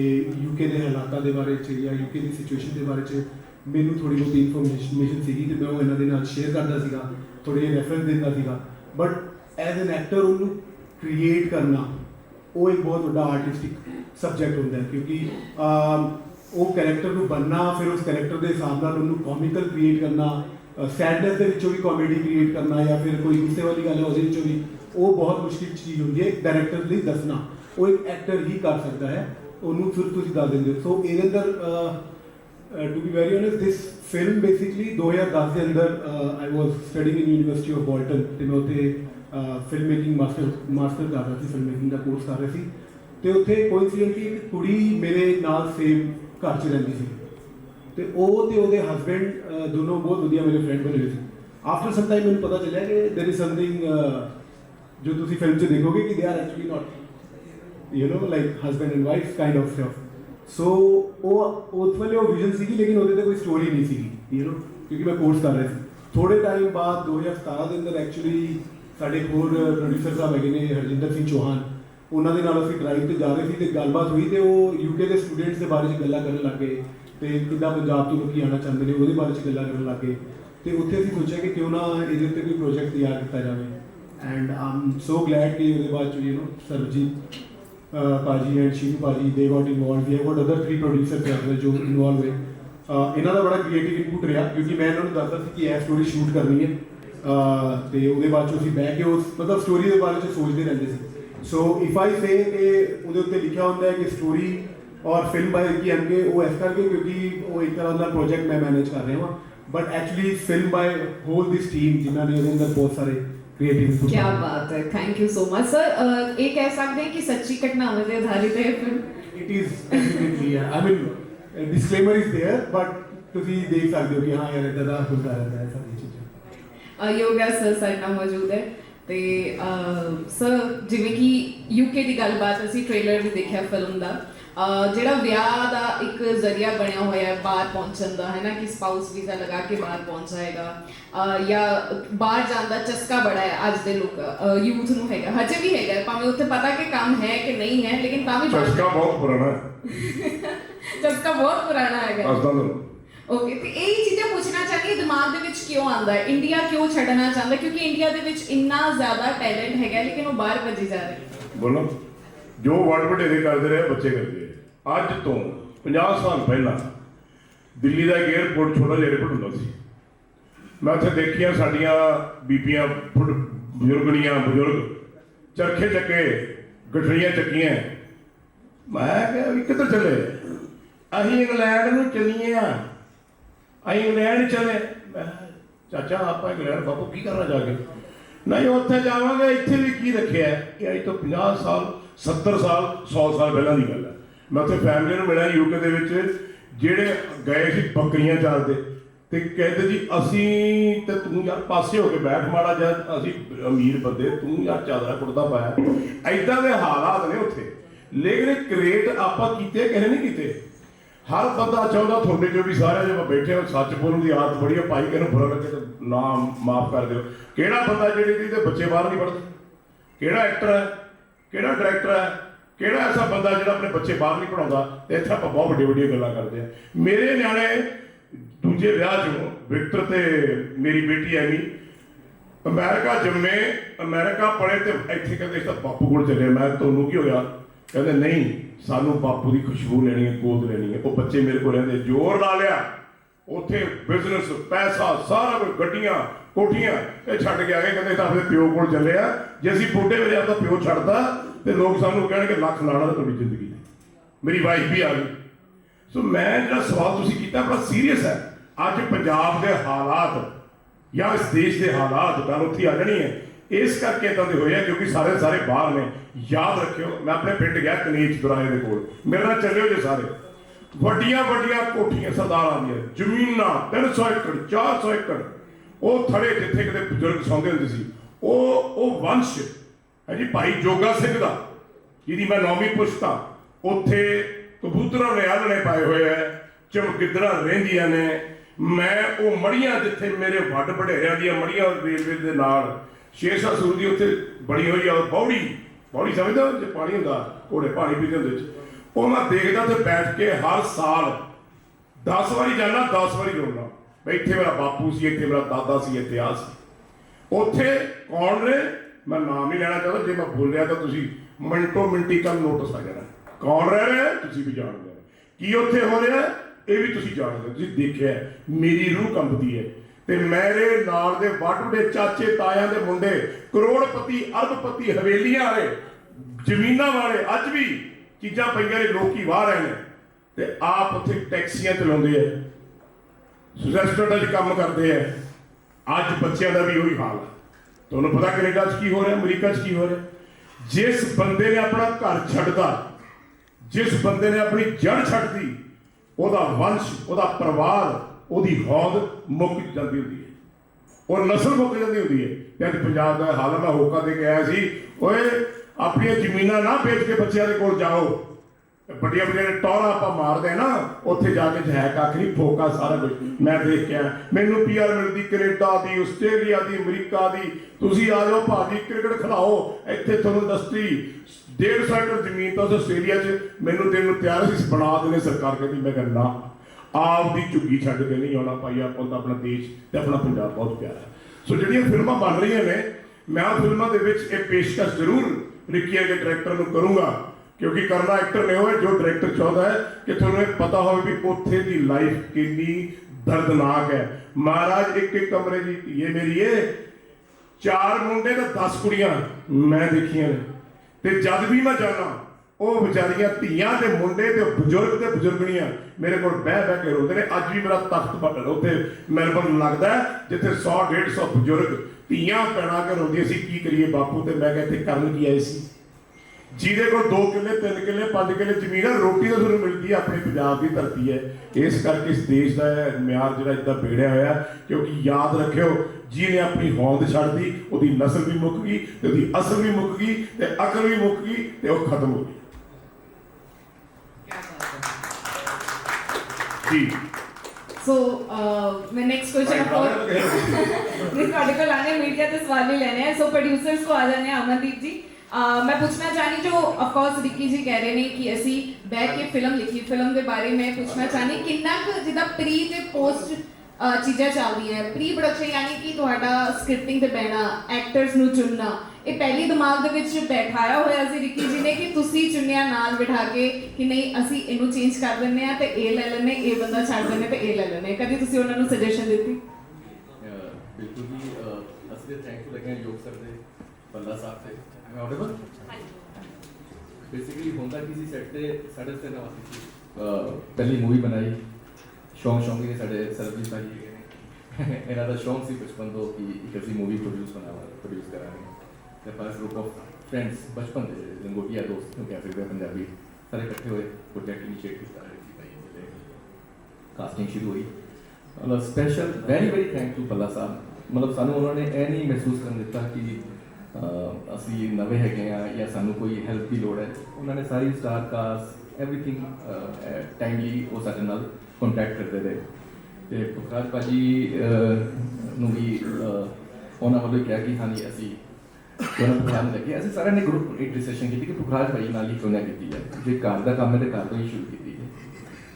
ਯੂਕੇ ਦੇ ਹਾਲਾਤਾਂ ਦੇ ਬਾਰੇ ਚ ਜਾਂ ਯੂਕੇ ਦੀ ਸਿਚੁਏਸ਼ਨ ਦੇ ਬਾਰੇ ਚ ਮੈਨੂੰ ਥੋੜੀ ਬਹੁਤੀ ਇਨਫੋਰਮੇਸ਼ਨ ਸੀਗੀ ਤੇ ਮੈਂ ਉਹ ਇਹਨਾਂ ਦੇ ਨਾਲ ਸ਼ੇਅਰ ਕਰਦਾ ਸੀਗਾ ਥੋੜੇ ਜਿਹੇ ਰੈਫਰੈਂਸ ਦਿੰਦਾ ਸੀਗਾ। ਬਟ ਐਜ਼ ਐਨ ਐਕਟਰ ਉਹਨੂੰ ਕ੍ਰੀਏਟ ਕਰਨਾ, ਉਹ ਇੱਕ ਬਹੁਤ ਵੱਡਾ ਆਰਟਿਸਟਿਕ ਸਬਜੈਕਟ ਹੁੰਦਾ ਹੈ ਕਿਉਂਕਿ ਉਹ ਕੈਰੈਕਟਰ ਨੂੰ ਬੰਨਣਾ ਫਿਰ ਉਸ ਕੈਰੈਕਟਰ ਦੇ ਹਿਸਾਬ ਨਾਲ ਉਹਨੂੰ ਕਾਮਿਕਲ ਕ੍ਰੀਏਟ ਕਰਨਾ ਸੈਡਨੈਸ ਦੇ ਵਿੱਚੋਂ ਵੀ ਕਾਮੇਡੀ ਕ੍ਰੀਏਟ ਕਰਨਾ ਜਾਂ ਫਿਰ ਕੋਈ ਗੁੱਸੇ ਵਾਲੀ ਗੱਲ ਹੈ ਉਹਦੇ ਵਿੱਚੋਂ ਵੀ, ਉਹ ਬਹੁਤ ਮੁਸ਼ਕਿਲ ਚੀਜ਼ ਹੁੰਦੀ ਹੈ ਡਾਇਰੈਕਟਰ ਲਈ ਦੱਸਣਾ। ਉਹ ਇੱਕ ਐਕਟਰ ਹੀ ਕਰ ਸਕਦਾ ਹੈ। ਉਹਨੂੰ ਫਿਰ ਤੁਸੀਂ ਦੱਸ ਦਿੰਦੇ ਹੋ। ਸੋ ਇਹਦੇ ਅੰਦਰ to be very honest this film basically 2010 ਦੇ ਅੰਦਰ I was studying in university of Bolton ਤੇ ਮੈਂ ਉੱਥੇ ਫਿਲਮ ਮੇਕਿੰਗ ਮਾਸਟਰ ਮਾਸਟਰ ਕਰ ਰਿਹਾ ਸੀ ਫਿਲਮ ਮੇਕਿੰਗ ਦਾ ਕੋਰਸ ਕਰ ਰਿਹਾ ਸੀ ਤੇ ਉੱਥੇ ਕੋਇਨਸੀਡੈਂਟਲੀ ਇੱਕ ਕੁੜੀ ਮੇਰੇ ਨਾਲ ਸੇਮ ਘਰ 'ਚ ਰਹਿੰਦੀ ਸੀ ਤੇ ਉਹ ਤੇ ਉਹਦੇ ਹਸਬੰਡ ਦੋਨੋਂ ਬਹੁਤ ਵਧੀਆ ਮੇਰੇ ਫਰੈਂਡ ਬਣੇ ਹੋਏ ਸੀ ਆਫਟਰ ਸਮ ਟਾਈਮ ਮੈਨੂੰ ਪਤਾ ਚੱਲਿਆ ਕਿ देयर इज ਸਮਥਿੰਗ ਜੋ ਤੁਸੀਂ ਫਿਲਮ 'ਚ ਦੇਖੋਗੇ ਕਿ they are actually not you know like husband and wife kind of stuff ਸੋ ਉਹ ਉਸ ਵੇਲੇ ਉਹ ਵਿਜ਼ਨ ਸੀਗੀ ਲੇਕਿਨ ਉਹਦੇ ਤੇ ਕੋਈ ਸਟੋਰੀ ਨਹੀਂ ਸੀਗੀ ਯੂ نو ਕਿਉਂਕਿ ਮੈਂ ਕੋਰਸ ਕਰ ਰਿਹਾ ਸੀ ਥੋੜੇ ਟਾਈਮ ਬਾਅਦ 2017 ਦੇ ਅੰਦਰ ਐਕਚੁਅਲੀ ਸਾਡੇ ਹੋਰ ਪ੍ਰੋਡਿਊਸਰ ਸਾਹਿਬ ਹੈਗੇ ਨੇ ਹਰਜਿੰਦਰ ਸਿੰਘ ਚੌਹਾਨ ਉਹਨਾਂ ਦੇ ਨਾਲ ਅਸੀਂ ਡਰਾਈਵ ਤੇ ਜਾ ਰਹੇ ਸੀ ਤੇ ਗੱਲਬਾਤ ਹੋਈ ਤੇ ਉਹ ਯੂਕੇ ਦੇ ਸਟੂਡੈਂਟਸ ਦੇ ਬਾਰੇ 'ਚ ਗੱਲਾਂ ਕਰਨ ਲੱਗੇ ਤੇ ਕਿੱਦਾਂ ਪੰਜਾਬ ਤੋਂ ਲੋਕੀ ਆਉਣਾ ਚਾਹੁੰਦੇ ਨੇ ਉਹਦੇ ਬਾਰੇ 'ਚ ਗੱਲਾਂ ਕਰਨ ਲੱਗੇ ਤੇ ਉੱਥੇ ਅਸੀਂ ਸੋਚਿਆ ਕਿ ਕਿਉਂ ਨਾ ਇਹਦੇ ਉੱਤੇ ਕੋਈ ਪ੍ਰੋਜੈਕਟ ਤਿਆਰ ਕੀਤਾ ਜਾਵੇ ਐਂਡ ਆਮ ਸੋ ਗਲੈਡ ਕਿ ਉਹਦੇ ਬਾਅਦ 'ਚ you no Sarabjit uh, Paji and Shivu Paji, they got involved. We have got other three producers as ਜੋ ਇਨਵੋਲਵ ਹੋਏ ਇਹਨਾਂ ਦਾ ਬੜਾ ਕ੍ਰੀਏਟਿਵ ਇਨਪੁਟ ਰਿਹਾ ਕਿਉਂਕਿ ਮੈਂ ਇਹਨਾਂ ਨੂੰ ਦੱਸਦਾ ਸੀ ਕਿ ਇਹ ਸਟੋਰੀ ਸ਼ੂਟ ਕਰਨੀ ਹੈ। ਅਹ ਤੇ ਉਹਦੇ ਬਾਅਦ 'ਚ ਅਸੀਂ ਬਹਿ ਕੇ ਉਸ ਮਤਲਬ ਸਟੋਰੀ ਦੇ ਬਾਰੇ 'ਚ ਸੋਚਦੇ ਰਹਿੰਦੇ ਸੀ। ਸੋ ਇਫ ਆਈ ਸੇ ਕਿ ਉਹਦੇ ਉੱਤੇ ਲਿਖਿਆ ਹੁੰਦਾ ਹੈ ਕਿ ਸਟੋਰੀ ਔਰ ਫਿਲਮ ਬਾਈ ਕੀ ਐਮਕੇ ਉਹ ਇਸ ਕਰਕੇ ਕਿਉਂਕਿ ਉਹ ਇੱਕ ਤਰ੍ਹਾਂ ਦਾ ਪ੍ਰੋਜੈਕਟ ਮੈਂ ਮੈਨੇਜ ਕਰ ਰਿਹਾ ਹਾਂ but actually film by whole this team ਜਿਨ੍ਹਾਂ ਨੇ ਉਹਦੇ ਅੰਦਰ ਬਹੁਤ ਸਾਰੇ ਕ੍ਰੀਏਟਿਵ ਇਨਪੁਟ ਕੀ ਬਾਤ ਹੈ thank you so much sir ਇਹ ਕਹਿ ਸਕਦੇ ਹਾਂ ਕਿ ਸੱਚੀ ਘਟਨਾਵਾਂ ਤੇ ਆਧਾਰਿਤ ਹੈ film It is definitely, yeah. I mean, a disclaimer is there, but ਤੁਸੀਂ ਦੇਖ ਸਕਦੇ ਹੋ ਕਿ ਹਾਂ ਯਾਰ ਇਦਾਂ ਦਾ ਹੁੰਦਾ ਰਹਿੰਦਾ ਹੈ ਸਾਰੀ ਚੀਜ਼ਾਂ ਯੋਗਾ ਸਰ ਸਾਡੇ ਨਾਲ ਮੌਜੂਦ ਹੈ ਤੇ ਸਰ ਜਿਵੇਂ ਕਿ ਯੂਕੇ ਦੀ ਗੱਲਬਾਤ ਅਸੀਂ ਟ੍ਰੇਲਰ ਵੀ ਦੇਖਿਆ ਫਿਲਮ ਦਾ ਅਹ, ਜਿਹੜਾ ਵਿਆਹ ਦਾ ਇੱਕ ਜ਼ਰੀਆ ਬਣਿਆ ਹੋਇਆ ਹੈ ਬਾਹਰ ਪਹੁੰਚਣ ਦਾ ਹੈ ਨਾ ਕਿ ਸਪਾਊਸ ਵੀਜ਼ਾ ਲਗਾ ਕੇ ਬਾਹਰ ਪਹੁੰਚ ਜਾਏਗਾ ਜਾਂ ਬਾਹਰ ਜਾਣ ਦਾ ਚਸਕਾ ਬੜਾ ਹੈ ਅੱਜ ਦੇ ਲੋਕ ਯੂਥ ਨੂੰ ਹੈਗਾ ਹਜੇ ਵੀ ਹੈਗਾ ਭਾਵੇਂ ਉੱਥੇ ਪਤਾ ਕਿ ਕੰਮ ਹੈ ਕਿ ਨਹੀਂ ਹੈ ਲੇਕਿਨ ਤਾਂ ਵੀ ਚਸਕਾ ਬਹੁਤ ਪੁਰਾਣਾ ਹੈ। ਚਸਕਾ ਬਹੁਤ ਪੁਰਾਣਾ ਹੈਗਾ। ਤੁਹਾਨੂੰ ਓਕੇ ਤੇ ਇਹ ਚੀਜ਼ਾਂ ਪੁੱਛਣਾ ਚਾਹੀਏ ਦਿਮਾਗ ਦੇ ਵਿੱਚ ਕਿਉਂ ਆਉਂਦਾ ਹੈ? ਇੰਡੀਆ ਕਿਉਂ ਛੱਡਣਾ ਚਾਹੁੰਦਾ ਕਿਉਂਕਿ ਇੰਡੀਆ ਦੇ ਵਿੱਚ ਇੰਨਾ ਜ਼ਿਆਦਾ ਟੈਲੈਂਟ ਹੈਗਾ ਲੇਕਿਨ ਉਹ ਬਾਹਰ ਭੱਜੀ ਜਾ ਰਿਹਾ ਬੋਲੋ। ਜੋ ਵੱਡ ਵਡੇਰੇ ਕਰਦੇ ਰਹੇ, ਬੱਚੇ ਕਰਦੇ ਆ। ਅੱਜ ਤੋਂ 50 ਸਾਲ ਪਹਿਲਾਂ ਦਿੱਲੀ ਦਾ 에ਅਰਪੋਰਟ ਛੋਟਾ ਜਿਹਾ 에ਅਰਪੋਰਟ ਹੁੰਦਾ ਸੀ। ਮੈਂ ਉੱਥੇ ਦੇਖੀਆਂ ਸਾਡੀਆਂ ਬੀਬੀਆਂ ਫੁੱਟ ਬਜ਼ੁਰਗਣੀਆਂ ਬਜ਼ੁਰਗ, ਚਰਖੇ ਚੱਕੇ ਗਠਰੀਆਂ ਚੱਕੀਆਂ। ਮੈਂ ਕਿਹਾ ਵੀ ਕਿੱਧਰ ਚਲੇ? ਅਸੀਂ ਇੰਗਲੈਂਡ ਨੂੰ ਚਲੀਏ ਆ। ਅਸੀਂ ਇੰਗਲੈਂਡ ਚਲੇ। ਮੈਂ ਚਾਚਾ, ਆਪਾਂ ਇੰਗਲੈਂਡ, ਬਾਪੂ ਕੀ ਕਰਨਾ ਜਾ ਕੇ? ਨਹੀਂ, ਉੱਥੇ ਜਾਵਾਂਗੇ। ਇੱਥੇ ਵੀ ਕੀ ਰੱਖਿਆ ਹੈ? ਇਹ ਅੱਜ ਤੋਂ 50 ਸਾਲ 70 ਸਾਲ 100 ਸਾਲ ਪਹਿਲਾਂ ਦੀ ਗੱਲ ਹੈ। ਮੈਂ ਉੱਥੇ ਫੈਮਿਲੀ ਨੂੰ ਮਿਲਿਆ ਯੂਕੇ ਦੇ ਵਿੱਚ, ਜਿਹੜੇ ਗਏ ਸੀ ਬੱਕਰੀਆਂ ਚਾਰਦੇ। ਤੇ ਕਹਿੰਦੇ ਜੀ, ਅਸੀਂ ਤੇ ਤੂੰ ਯਾਰ ਪਾਸੇ ਹੋ ਕੇ ਬੈਠ ਮਾੜਾ ਜਿਹਾ, ਅਸੀਂ ਅਮੀਰ ਬੰਦੇ, ਤੂੰ ਯਾਰ ਚਾਦਰਾ ਕੁੜਤਾ ਪਾਇਆ। ਐਦਾਂ ਦੇ ਹਾਲਾਤ ਨੇ ਉੱਥੇ। ਲੇਕਿਨ ਕ੍ਰੀਏਟ ਆਪਾਂ ਕੀਤੇ, ਕਿਸੇ ਨਹੀਂ ਕੀਤੇ। ਹਰ ਬੰਦਾ ਚਾਹੁੰਦਾ ਤੁਹਾਡੇ ਜੋ ਵੀ ਸਾਰਿਆਂ ਜਦੋਂ ਬੈਠੇ ਹੋ ਸੱਚ ਬੋਲਣ ਦੀ ਆਦਤ ਬੜੀ ਹੈ ਭਾਈ ਕਿਹਨੂੰ ਬੁਰਾ ਲੱਗੇ ਤਾਂ ਨਾਮ ਮਾਫ ਕਰ ਦਿਓ। ਕਿਹੜਾ ਬੰਦਾ ਜਿਹੜੇ ਦੀ ਤੇ ਬੱਚੇ ਬਾਹਰ ਨਹੀਂ ਪੜਦੇ ਕਿਹੜਾ ਐਕਟਰ ਹੈ? ਕਿਹੜਾ ਡਾਇਰੈਕਟਰ ਹੈ? ਕਿਹੜਾ ਐਸਾ ਬੰਦਾ ਜਿਹੜਾ ਆਪਣੇ ਬੱਚੇ ਬਾਹਰ ਨਹੀਂ ਪੜਾਉਂਦਾ ਤੇ ਇੱਥੇ ਆਪਾਂ ਬਹੁਤ ਵੱਡੀ ਵੱਡੀਆਂ ਗੱਲਾਂ ਕਰਦੇ ਆ ਮੇਰੇ ਨਿਆਣੇ ਦੂਜੇ ਵਿਆਹ ਚੋਂ ਵਿਕਟਰ ਤੇ ਮੇਰੀ ਬੇਟੀ ਐਮੀ ਅਮਰੀਕਾ ਜੰਮੇ, ਅਮਰੀਕਾ ਪੜ੍ਹੇ ਤੇ ਇੱਥੇ ਕਹਿੰਦੇ ਇਸ ਤਾਂ ਬਾਪੂ ਕੋਲ ਚੱਲੇ ਮੈਂ ਤੁਹਾਨੂੰ ਕੀ ਹੋਇਆ ਕਹਿੰਦੇ, ਨਹੀਂ, ਸਾਨੂੰ ਬਾਪੂ ਦੀ ਖੁਸ਼ਬੂ ਲੈਣੀ ਹੈ, ਗੋਦ ਲੈਣੀ ਹੈ। ਉਹ ਬੱਚੇ ਮੇਰੇ ਕੋਲ ਰਹਿੰਦੇ, ਜ਼ੋਰ ਲਾ ਲਿਆ। ਉੱਥੇ ਬਿਜ਼ਨਸ ਪੈਸਾ, ਸਾਰਾ ਕੁਝ, ਗੱਡੀਆਂ ਕੋਠੀਆਂ, ਇਹ ਛੱਡ ਕੇ ਆ ਗਏ, ਕਹਿੰਦੇ ਇਹ ਤਾਂ ਆਪਣੇ ਪਿਓ ਕੋਲ ਚੱਲੇ ਆ। ਜੇ ਅਸੀਂ ਬੁੱਢੇ ਵੇਲੇ ਆਪਦਾ ਪਿਓ ਛੱਡਦਾ ਤੇ ਲੋਕ ਸਾਨੂੰ ਕਹਿਣਗੇ, ਲੱਖ ਲਾਣਾ ਤੁਹਾਡੀ ਜ਼ਿੰਦਗੀ ਮੇਰੀ ਵਾਈਫ ਵੀ ਆ ਗਈ। ਸੋ ਮੈਂ ਜਿਹੜਾ ਸਵਾਲ ਤੁਸੀਂ ਕੀਤਾ, ਬੜਾ ਸੀਰੀਅਸ ਹੈ। ਅੱਜ ਪੰਜਾਬ ਦੇ ਹਾਲਾਤ ਜਾਂ ਇਸ ਦੇਸ਼ ਦੇ ਹਾਲਾਤ, ਗੱਲ ਉੱਥੇ ਆ ਜਾਣੀ ਹੈ। ਇਸ ਕਰਕੇ ਇਦਾਂ ਦੇ ਹੋਏ ਆ, ਕਿਉਂਕਿ ਸਾਰੇ ਸਾਰੇ ਬਾਹਰ ਨੇ। ਯਾਦ ਰੱਖਿਓ, ਮੈਂ ਆਪਣੇ ਪਿੰਡ ਗਿਆ ਕਨੀਚ ਦੁਰਾਏ ਦੇ ਕੋਲ। ਮੇਰੇ ਨਾਲ ਚੱਲਿਓ ਜੇ ਸਾਰੇ। ਵੱਡੀਆਂ ਵੱਡੀਆਂ ਕੋਠੀਆਂ ਸਰਦਾਰਾਂ ਦੀਆਂ, ਜ਼ਮੀਨਾਂ 300 ਏਕੜ 400 ਏਕੜ। ਉਹ ਥੜੇ ਜਿੱਥੇ ਕਿਤੇ ਬਜ਼ੁਰਗ ਸੌਂਦੇ ਹੁੰਦੇ ਸੀ। ਉਹ ਉਹ ਵੰਸ਼ ਹੈ ਜੀ ਭਾਈ ਜੋਗਾ ਸਿੰਘ ਦਾ, ਜਿਹਦੀ ਮੈਂ ਨੌਵੀਂ ਪੁਸਤਾ ਉੱਥੇ ਕਬੂਤਰਾਂ ਨੇ ਆਲਣੇ ਪਾਏ ਹੋਏ ਐ ਚਮਗਿੱਦੜਾਂ ਰਹਿੰਦੀਆਂ ਨੇ। ਮੈਂ ਉਹ ਮੜੀਆਂ ਜਿੱਥੇ ਮੇਰੇ ਵੱਡ ਵਡੇਰਿਆਂ ਦੀਆਂ ਮੜੀਆਂ ਰੇਲਵੇ ਦੇ ਨਾਲ ਸ਼ੇਰਸ਼ਾਹ ਸੂਰ ਦੀ ਉੱਥੇ ਬਣੀ ਹੋਈ ਆ ਉਹ ਬੌੜੀ ਬੌੜੀ ਸਮਝਦਾ ਜੇ ਪਾਣੀ ਹੁੰਦਾ, ਘੋੜੇ ਪਾਣੀ ਪੀਂਦੇ ਹੁੰਦੇ ਚ ਉਹ ਮੈਂ ਦੇਖਦਾ ਤੇ ਬੈਠ ਕੇ ਹਰ ਸਾਲ 10 ਵਾਰੀ ਜਾਣਾ 10 ਵਾਰੀ ਰੋਣਾ ਇੱਥੇ ਮੇਰਾ ਬਾਪੂ ਸੀ, ਇੱਥੇ ਮੇਰਾ ਦਾਦਾ ਸੀ, ਇੱਥੇ ਆ ਸੀ। ਉੱਥੇ ਕੌਣ ਨੇ? ਮੈਂ ਨਾਮ ਨਹੀਂ ਲੈਣਾ ਚਾਹੁੰਦਾ, ਜੇ ਮੈਂ ਬੋਲਿਆ ਤਾਂ ਤੁਸੀਂ ਮਿੰਟੋ ਮਿੰਟੀ ਕੱਲ ਨੋਟਿਸ ਆ ਜਾਣਾ। ਕੌਣ ਰਹਿ ਰਿਹਾ? ਤੁਸੀਂ ਵੀ ਜਾਣਦੇ ਹੋ। ਕੀ ਉੱਥੇ ਹੋ ਰਿਹਾ? ਇਹ ਵੀ ਤੁਸੀਂ ਜਾਣਦੇ ਹੋ। ਤੁਸੀਂ ਦੇਖਿਆ ਮੇਰੀ ਰੂਹ ਕੰਬਦੀ ਹੈ। ਤੇ ਮੇਰੇ ਨਾਲ ਦੇ ਵੱਡੇ ਚਾਚੇ ਤਾਇਆਂ ਦੇ ਮੁੰਡੇ, ਕਰੋੜਪਤੀ, ਅਰਬਪਤੀ, ਹਵੇਲੀਆਂ ਵਾਲੇ, ਜ਼ਮੀਨਾਂ ਵਾਲੇ, ਅੱਜ ਵੀ ਚੀਜ਼ਾਂ ਪਈਆਂ ਨੇ, ਲੋਕੀ ਵਾਹ ਰਹੇ ਨੇ। ਤੇ ਆਪ ਉੱਥੇ ਟੈਕਸੀਆਂ ਚਲਾਉਂਦੇ ਆ। ਰੈਸਟੋਰੈਂਟਾਂ 'ਚ ਕੰਮ ਕਰਦੇ ਆ। ਅੱਜ ਬੱਚਿਆਂ ਦਾ ਵੀ ਉਹੀ ਹਾਲ ਹੈ ਤੁਹਾਨੂੰ ਪਤਾ ਕੈਨੇਡਾ 'ਚ ਕੀ ਹੋ ਰਿਹਾ ਅਮਰੀਕਾ 'ਚ ਕੀ ਹੋ ਰਿਹਾ? ਜਿਸ ਬੰਦੇ ਨੇ ਆਪਣਾ ਘਰ ਛੱਡਦਾ ਜਿਸ ਬੰਦੇ ਨੇ ਆਪਣੀ ਜੜ ਛੱਡਦੀ ਉਹਦਾ ਵੰਸ਼ ਉਹਦਾ ਪਰਿਵਾਰ ਉਹਦੀ ਹੌਦ ਮੁੱਕ ਜਾਂਦੀ ਹੁੰਦੀ ਹੈ। ਉਹ ਨਸਲ ਮੁੱਕ ਜਾਂਦੀ ਹੁੰਦੀ ਹੈ। ਤੇ ਅੱਜ ਪੰਜਾਬ ਦਾ ਹਾਲ ਹੈ, ਮੈਂ ਹੋਕਾ ਦੇ ਕੇ ਆਇਆ ਸੀ ਓਏ ਆਪਣੀਆਂ ਜ਼ਮੀਨਾਂ ਨਾ ਵੇਚ ਕੇ ਬੱਚਿਆਂ ਦੇ ਕੋਲ ਜਾਓ। ਵੱਡੀਆਂ ਵੱਡੀਆਂ ਟੌਰਾਂ ਆਪਾਂ ਮਾਰਦੇ ਆ ਨਾ, ਉੱਥੇ ਜਾ ਕੇ ਹੈ ਕੱਖ ਨਹੀਂ, ਫੋਕਾ ਸਾਰਾ ਕੁਝ। ਮੈਂ ਦੇਖਿਆ ਕੇ ਆਇਆ ਮੈਨੂੰ ਪੀਆਰ ਮਿਲਦੀ, ਕੈਨੇਡਾ ਦੀ, ਆਸਟ੍ਰੇਲੀਆ ਦੀ, ਅਮਰੀਕਾ ਦੀ। ਤੁਸੀਂ ਆ ਜਾਓ ਭਾਜੀ, ਕ੍ਰਿਕਟ ਖਿਲਾਓ ਇੱਥੇ ਤੁਹਾਨੂੰ ਇੰਡਸਟਰੀ 150 ਏਕੜ ਜ਼ਮੀਨ ਤਾਂ ਆਸਟ੍ਰੇਲੀਆ 'ਚ ਮੈਨੂੰ ਦੇਣ ਨੂੰ ਤਿਆਰ ਸੀ, ਬਣਾ ਦੇਣੇ ਸਰਕਾਰ ਕਹਿੰਦੀ, ਮੈਂ ਕਹਿੰਦਾ ਆਪ ਦੀ ਝੁੱਗੀ ਛੱਡ ਕੇ ਨਹੀਂ ਆਉਣਾ ਭਾਈ, ਆਪਾਂ ਨੂੰ ਆਪਣਾ ਦੇਸ਼ ਤੇ ਆਪਣਾ ਪੰਜਾਬ ਬਹੁਤ ਪਿਆਰਾ ਹੈ। ਸੋ ਜਿਹੜੀਆਂ ਫਿਲਮਾਂ ਬਣ ਰਹੀਆਂ ਨੇ, ਮੈਂ ਉਹ ਫਿਲਮਾਂ ਦੇ ਵਿੱਚ ਇਹ ਪੇਸ਼ਕਸ਼ ਜ਼ਰੂਰ ਰਿਕੀਆ ਦੇ ਡਾਇਰੈਕਟਰ ਨੂੰ ਕਰੂੰਗਾ। ਕਿਉਂਕਿ ਕਰਨਾ ਐਕਟਰ ਨੇ ਹੋਏ ਜੋ ਡਾਇਰੈਕਟਰ ਚਾਹੁੰਦਾ ਹੈ ਕਿ ਤੁਹਾਨੂੰ ਇਹ ਪਤਾ ਹੋਵੇ ਵੀ ਉੱਥੇ ਦੀ ਲਾਈਫ ਕਿੰਨੀ ਦਰਦਨਾਕ ਹੈ। ਮਹਾਰਾਜ ਇੱਕ ਇੱਕ ਕਮਰੇ ਦੀ ਧੀਏ ਮੇਰੀ ਇਹ। ਚਾਰ ਮੁੰਡੇ ਤੇ 10 ਕੁੜੀਆਂ ਮੈਂ ਦੇਖੀਆਂ ਨੇ। ਤੇ ਜਦ ਵੀ ਮੈਂ ਜਾਣਾ ਉਹ ਵਿਚਾਰੀਆਂ ਧੀਆਂ ਤੇ ਮੁੰਡੇ ਤੇ ਬਜ਼ੁਰਗ ਤੇ ਬਜ਼ੁਰਗਣੀਆਂ ਮੇਰੇ ਕੋਲ ਬਹਿ ਬਹਿ ਕੇ ਰੋਂਦੇ ਨੇ। ਅੱਜ ਵੀ ਮੇਰਾ ਤਖਤ ਬਟਨ ਉੱਥੇ ਮੈਲਬਰਨ ਲੱਗਦਾ ਹੈ, ਜਿੱਥੇ 100 150 ਬਜ਼ੁਰਗ ਧੀਆਂ ਪੈਣਾ ਕੇ ਰੋਂਦੀਆਂ ਸੀ ਕੀ ਕਰੀਏ ਬਾਪੂ? ਤੇ ਮੈਂ ਕਿਹਾ ਇੱਥੇ ਕਰਨ ਕੀ ਆਏ ਸੀ? ਜਿਹਦੇ ਕੋਲ 2 ਕਿੱਲੇ 3 ਕਿੱਲੇ 5 ਕਿੱਲੇ ਜ਼ਮੀਨ ਹੈ ਰੋਟੀ ਤਾਂ ਤੁਹਾਨੂੰ ਮਿਲਦੀ ਹੈ ਆਪਣੀ ਪੰਜਾਬ ਦੀ ਧਰਤੀ ਹੈ। ਇਸ ਕਰਕੇ ਇਸ ਦੇਸ਼ ਦਾ ਮਿਆਰ ਜਿਹੜਾ ਇਦਾਂ ਵਿਗੜਿਆ ਹੋਇਆ ਕਿਉਂਕਿ ਯਾਦ ਰੱਖਿਓ ਜਿਹਨੇ ਆਪਣੀ ਹੋਂਦ ਛੱਡਦੀ ਉਹਦੀ ਨਸਲ ਵੀ ਮੁੱਕ ਗਈ ਤੇ ਉਹਦੀ ਅਸਲ ਵੀ ਮੁੱਕ ਗਈ ਤੇ ਅਕਲ ਵੀ ਮੁੱਕ ਗਈ ਤੇ ਉਹ ਖਤਮ ਹੋ ਗਈ। ਜੀ। ਸੋ ਮੈਂ ਨੈਕਸਟ ਕੁਐਸਚਨ ਆਫ ਨਹੀਂ ਤੁਹਾਡੇ ਕੋਲ ਆਨੇ ਮੀਡੀਆ ਤੇ ਸਵਾਲ ਹੀ ਲੈਣੇ ਆ। ਸੋ ਪ੍ਰੋਡਿਊਸਰਸ ਕੋ ਆ ਜਾਣੇ ਆ ਅਮਨਦੀਪ ਜੀ। ਮੈਂ ਪੁੱਛਣਾ ਚਾਹਨੀ ਜੋ ਆਫ ਕੋਰਸ ਰਿੱਕੀ ਜੀ ਕਹਿ ਰਹੇ ਨੇ ਕਿ ਅਸੀਂ ਬੈਠ ਕੇ ਫਿਲਮ ਲਿਖੀ ਫਿਲਮ ਦੇ ਬਾਰੇ ਮੈਂ ਪੁੱਛਣਾ ਚਾਹਨੀ, ਕਿੰਨਾ ਕੁ ਜਿੱਦਾਂ ਪ੍ਰੀ ਤੇ ਪੋਸਟ ਚੀਜ਼ਾਂ ਚੱਲਦੀਆਂ ਪ੍ਰੀ ਪ੍ਰੋਡਕਸ਼ਨ ਯਾਨੀ ਕਿ ਤੁਹਾਡਾ ਸਕ੍ਰਿਪਟਿੰਗ ਤੇ ਬਹਿਣਾ ਐਕਟਰਸ ਨੂੰ ਚੁਣਨਾ, ਇਹ ਪਹਿਲੀ ਦਿਮਾਗ ਦੇ ਵਿੱਚ ਬੈਠਾਇਆ ਹੋਇਆ ਸੀ ਰਿੱਕੀ ਜੀ ਨੇ ਕਿ ਤੁਸੀਂ ਚੁਣਿਆ ਨਾਲ ਬਿਠਾ ਕੇ ਕਿ ਨਹੀਂ, ਅਸੀਂ ਇਹਨੂੰ ਚੇਂਜ ਕਰ ਦਿੰਨੇ ਆ ਤੇ ਇਹ ਲੈ ਲੈਣੇ ਇਹ ਬੰਦਾ ਛੱਡ ਦਿੰਨੇ ਤੇ ਇਹ ਲੈ ਲੈਣੇ ਕਦੀ ਤੁਸੀਂ ਉਹਨਾਂ ਨੂੰ ਸੁਜੈਸ਼ਨ ਦਿੱਤੀ? ਬਿਲਕੁਲ ਜੀ ਅਸੀਂ ਥੈਂਕਫੁਲ ਲੱਗੇ ਯੋਗ ਸਰ ਦੇ ਬੱਲਾ ਸਾਹਿਬ ਤੇ ਆਡੀਬਲ ਬੇਸਿਕਲੀ ਹੁੰਦਾ ਕੀ ਸੀ ਸੈੱਟ ਤੇ ਸਾਡੇ ਤੇ ਨਵਾਂ ਸੀ ਪਹਿਲੀ ਮੂਵੀ ਬਣਾਈ ਸ਼ੌਂਕ ਸ਼ੌਂਕ ਦੇ ਸਾਡੇ ਸਰਬਜੀਤ ਭਾਜੀ ਨੇ ਇਹਨਾਂ ਦਾ ਸ਼ੌਂਕ ਸੀ ਬਚਪਨ ਤੋਂ ਕਿ ਇੱਕ ਅਸੀਂ ਮੂਵੀ ਪ੍ਰੋਡਿਊਸ ਬਣਾਵਾ ਪ੍ਰੋਡਿਊਸ ਕਰਾਂਗੇ ਤੇ ਪਾਸ ਗਰੁੱਪ ਆਫ ਫਰੈਂਡਸ ਬਚਪਨ ਦੇ ਲੰਗੋਟੀਆ ਦੋਸਤ ਨੂੰ ਕਹਿ ਸਕਦੇ ਪੰਜਾਬੀ ਸਾਰੇ ਇਕੱਠੇ ਹੋਏ ਪ੍ਰੋਜੈਕਟ ਇਨੀਸ਼ੀਏਟ ਕੀਤਾ ਰਿਕੀ ਭਾਈ ਦੇ ਕਾਸਟਿੰਗ ਸ਼ੁਰੂ ਹੋਈ ਮਤਲਬ special very very thank to Balla Sahib ਮਤਲਬ ਸਾਨੂੰ ਉਹਨਾਂ ਨੇ ਇਹ ਨਹੀਂ ਮਹਿਸੂਸ ਕਰਨ ਦਿੱਤਾ ਕਿ ਅਸੀਂ ਨਵੇਂ ਹੈਗੇ ਆ ਜਾਂ ਸਾਨੂੰ ਕੋਈ ਹੈਲਪ ਦੀ ਲੋੜ ਹੈ ਉਹਨਾਂ ਨੇ ਸਾਰੀ ਸਟਾਰ ਕਾਸਟ ਐਵਰੀਥਿੰਗ ਟਾਈਮਲੀ ਉਹ ਸਾਡੇ ਨਾਲ ਕੰਟੈਕਟ ਕਰਦੇ ਰਹੇ। ਤੇ ਪੁਖਰਾਜ ਭਾਜੀ ਅਹ, ਨੂੰ ਵੀ ਉਹਨਾਂ ਵੱਲੋਂ ਹੀ ਕਿਹਾ ਕਿ ਹਾਂਜੀ ਅਸੀਂ ਉਹਨਾਂ ਨੂੰ ਧਿਆਨ ਲੱਗੇ ਅਸੀਂ ਸਾਰਿਆਂ ਨੇ ਗਰੁੱਪ ਇੱਕ ਡਿਸੀਜਨ ਕੀਤੀ ਕਿ ਪੁਖਰਾਜ ਭਾਈ ਨਾਲ ਹੀ ਕਿਉਂ ਨਾ ਕੀਤੀ ਹੈ ਜੇ ਘਰ ਦਾ ਕੰਮ ਹੈ ਤੇ ਘਰ ਤੋਂ ਹੀ ਸ਼ੁਰੂ ਕੀਤੀ ਹੈ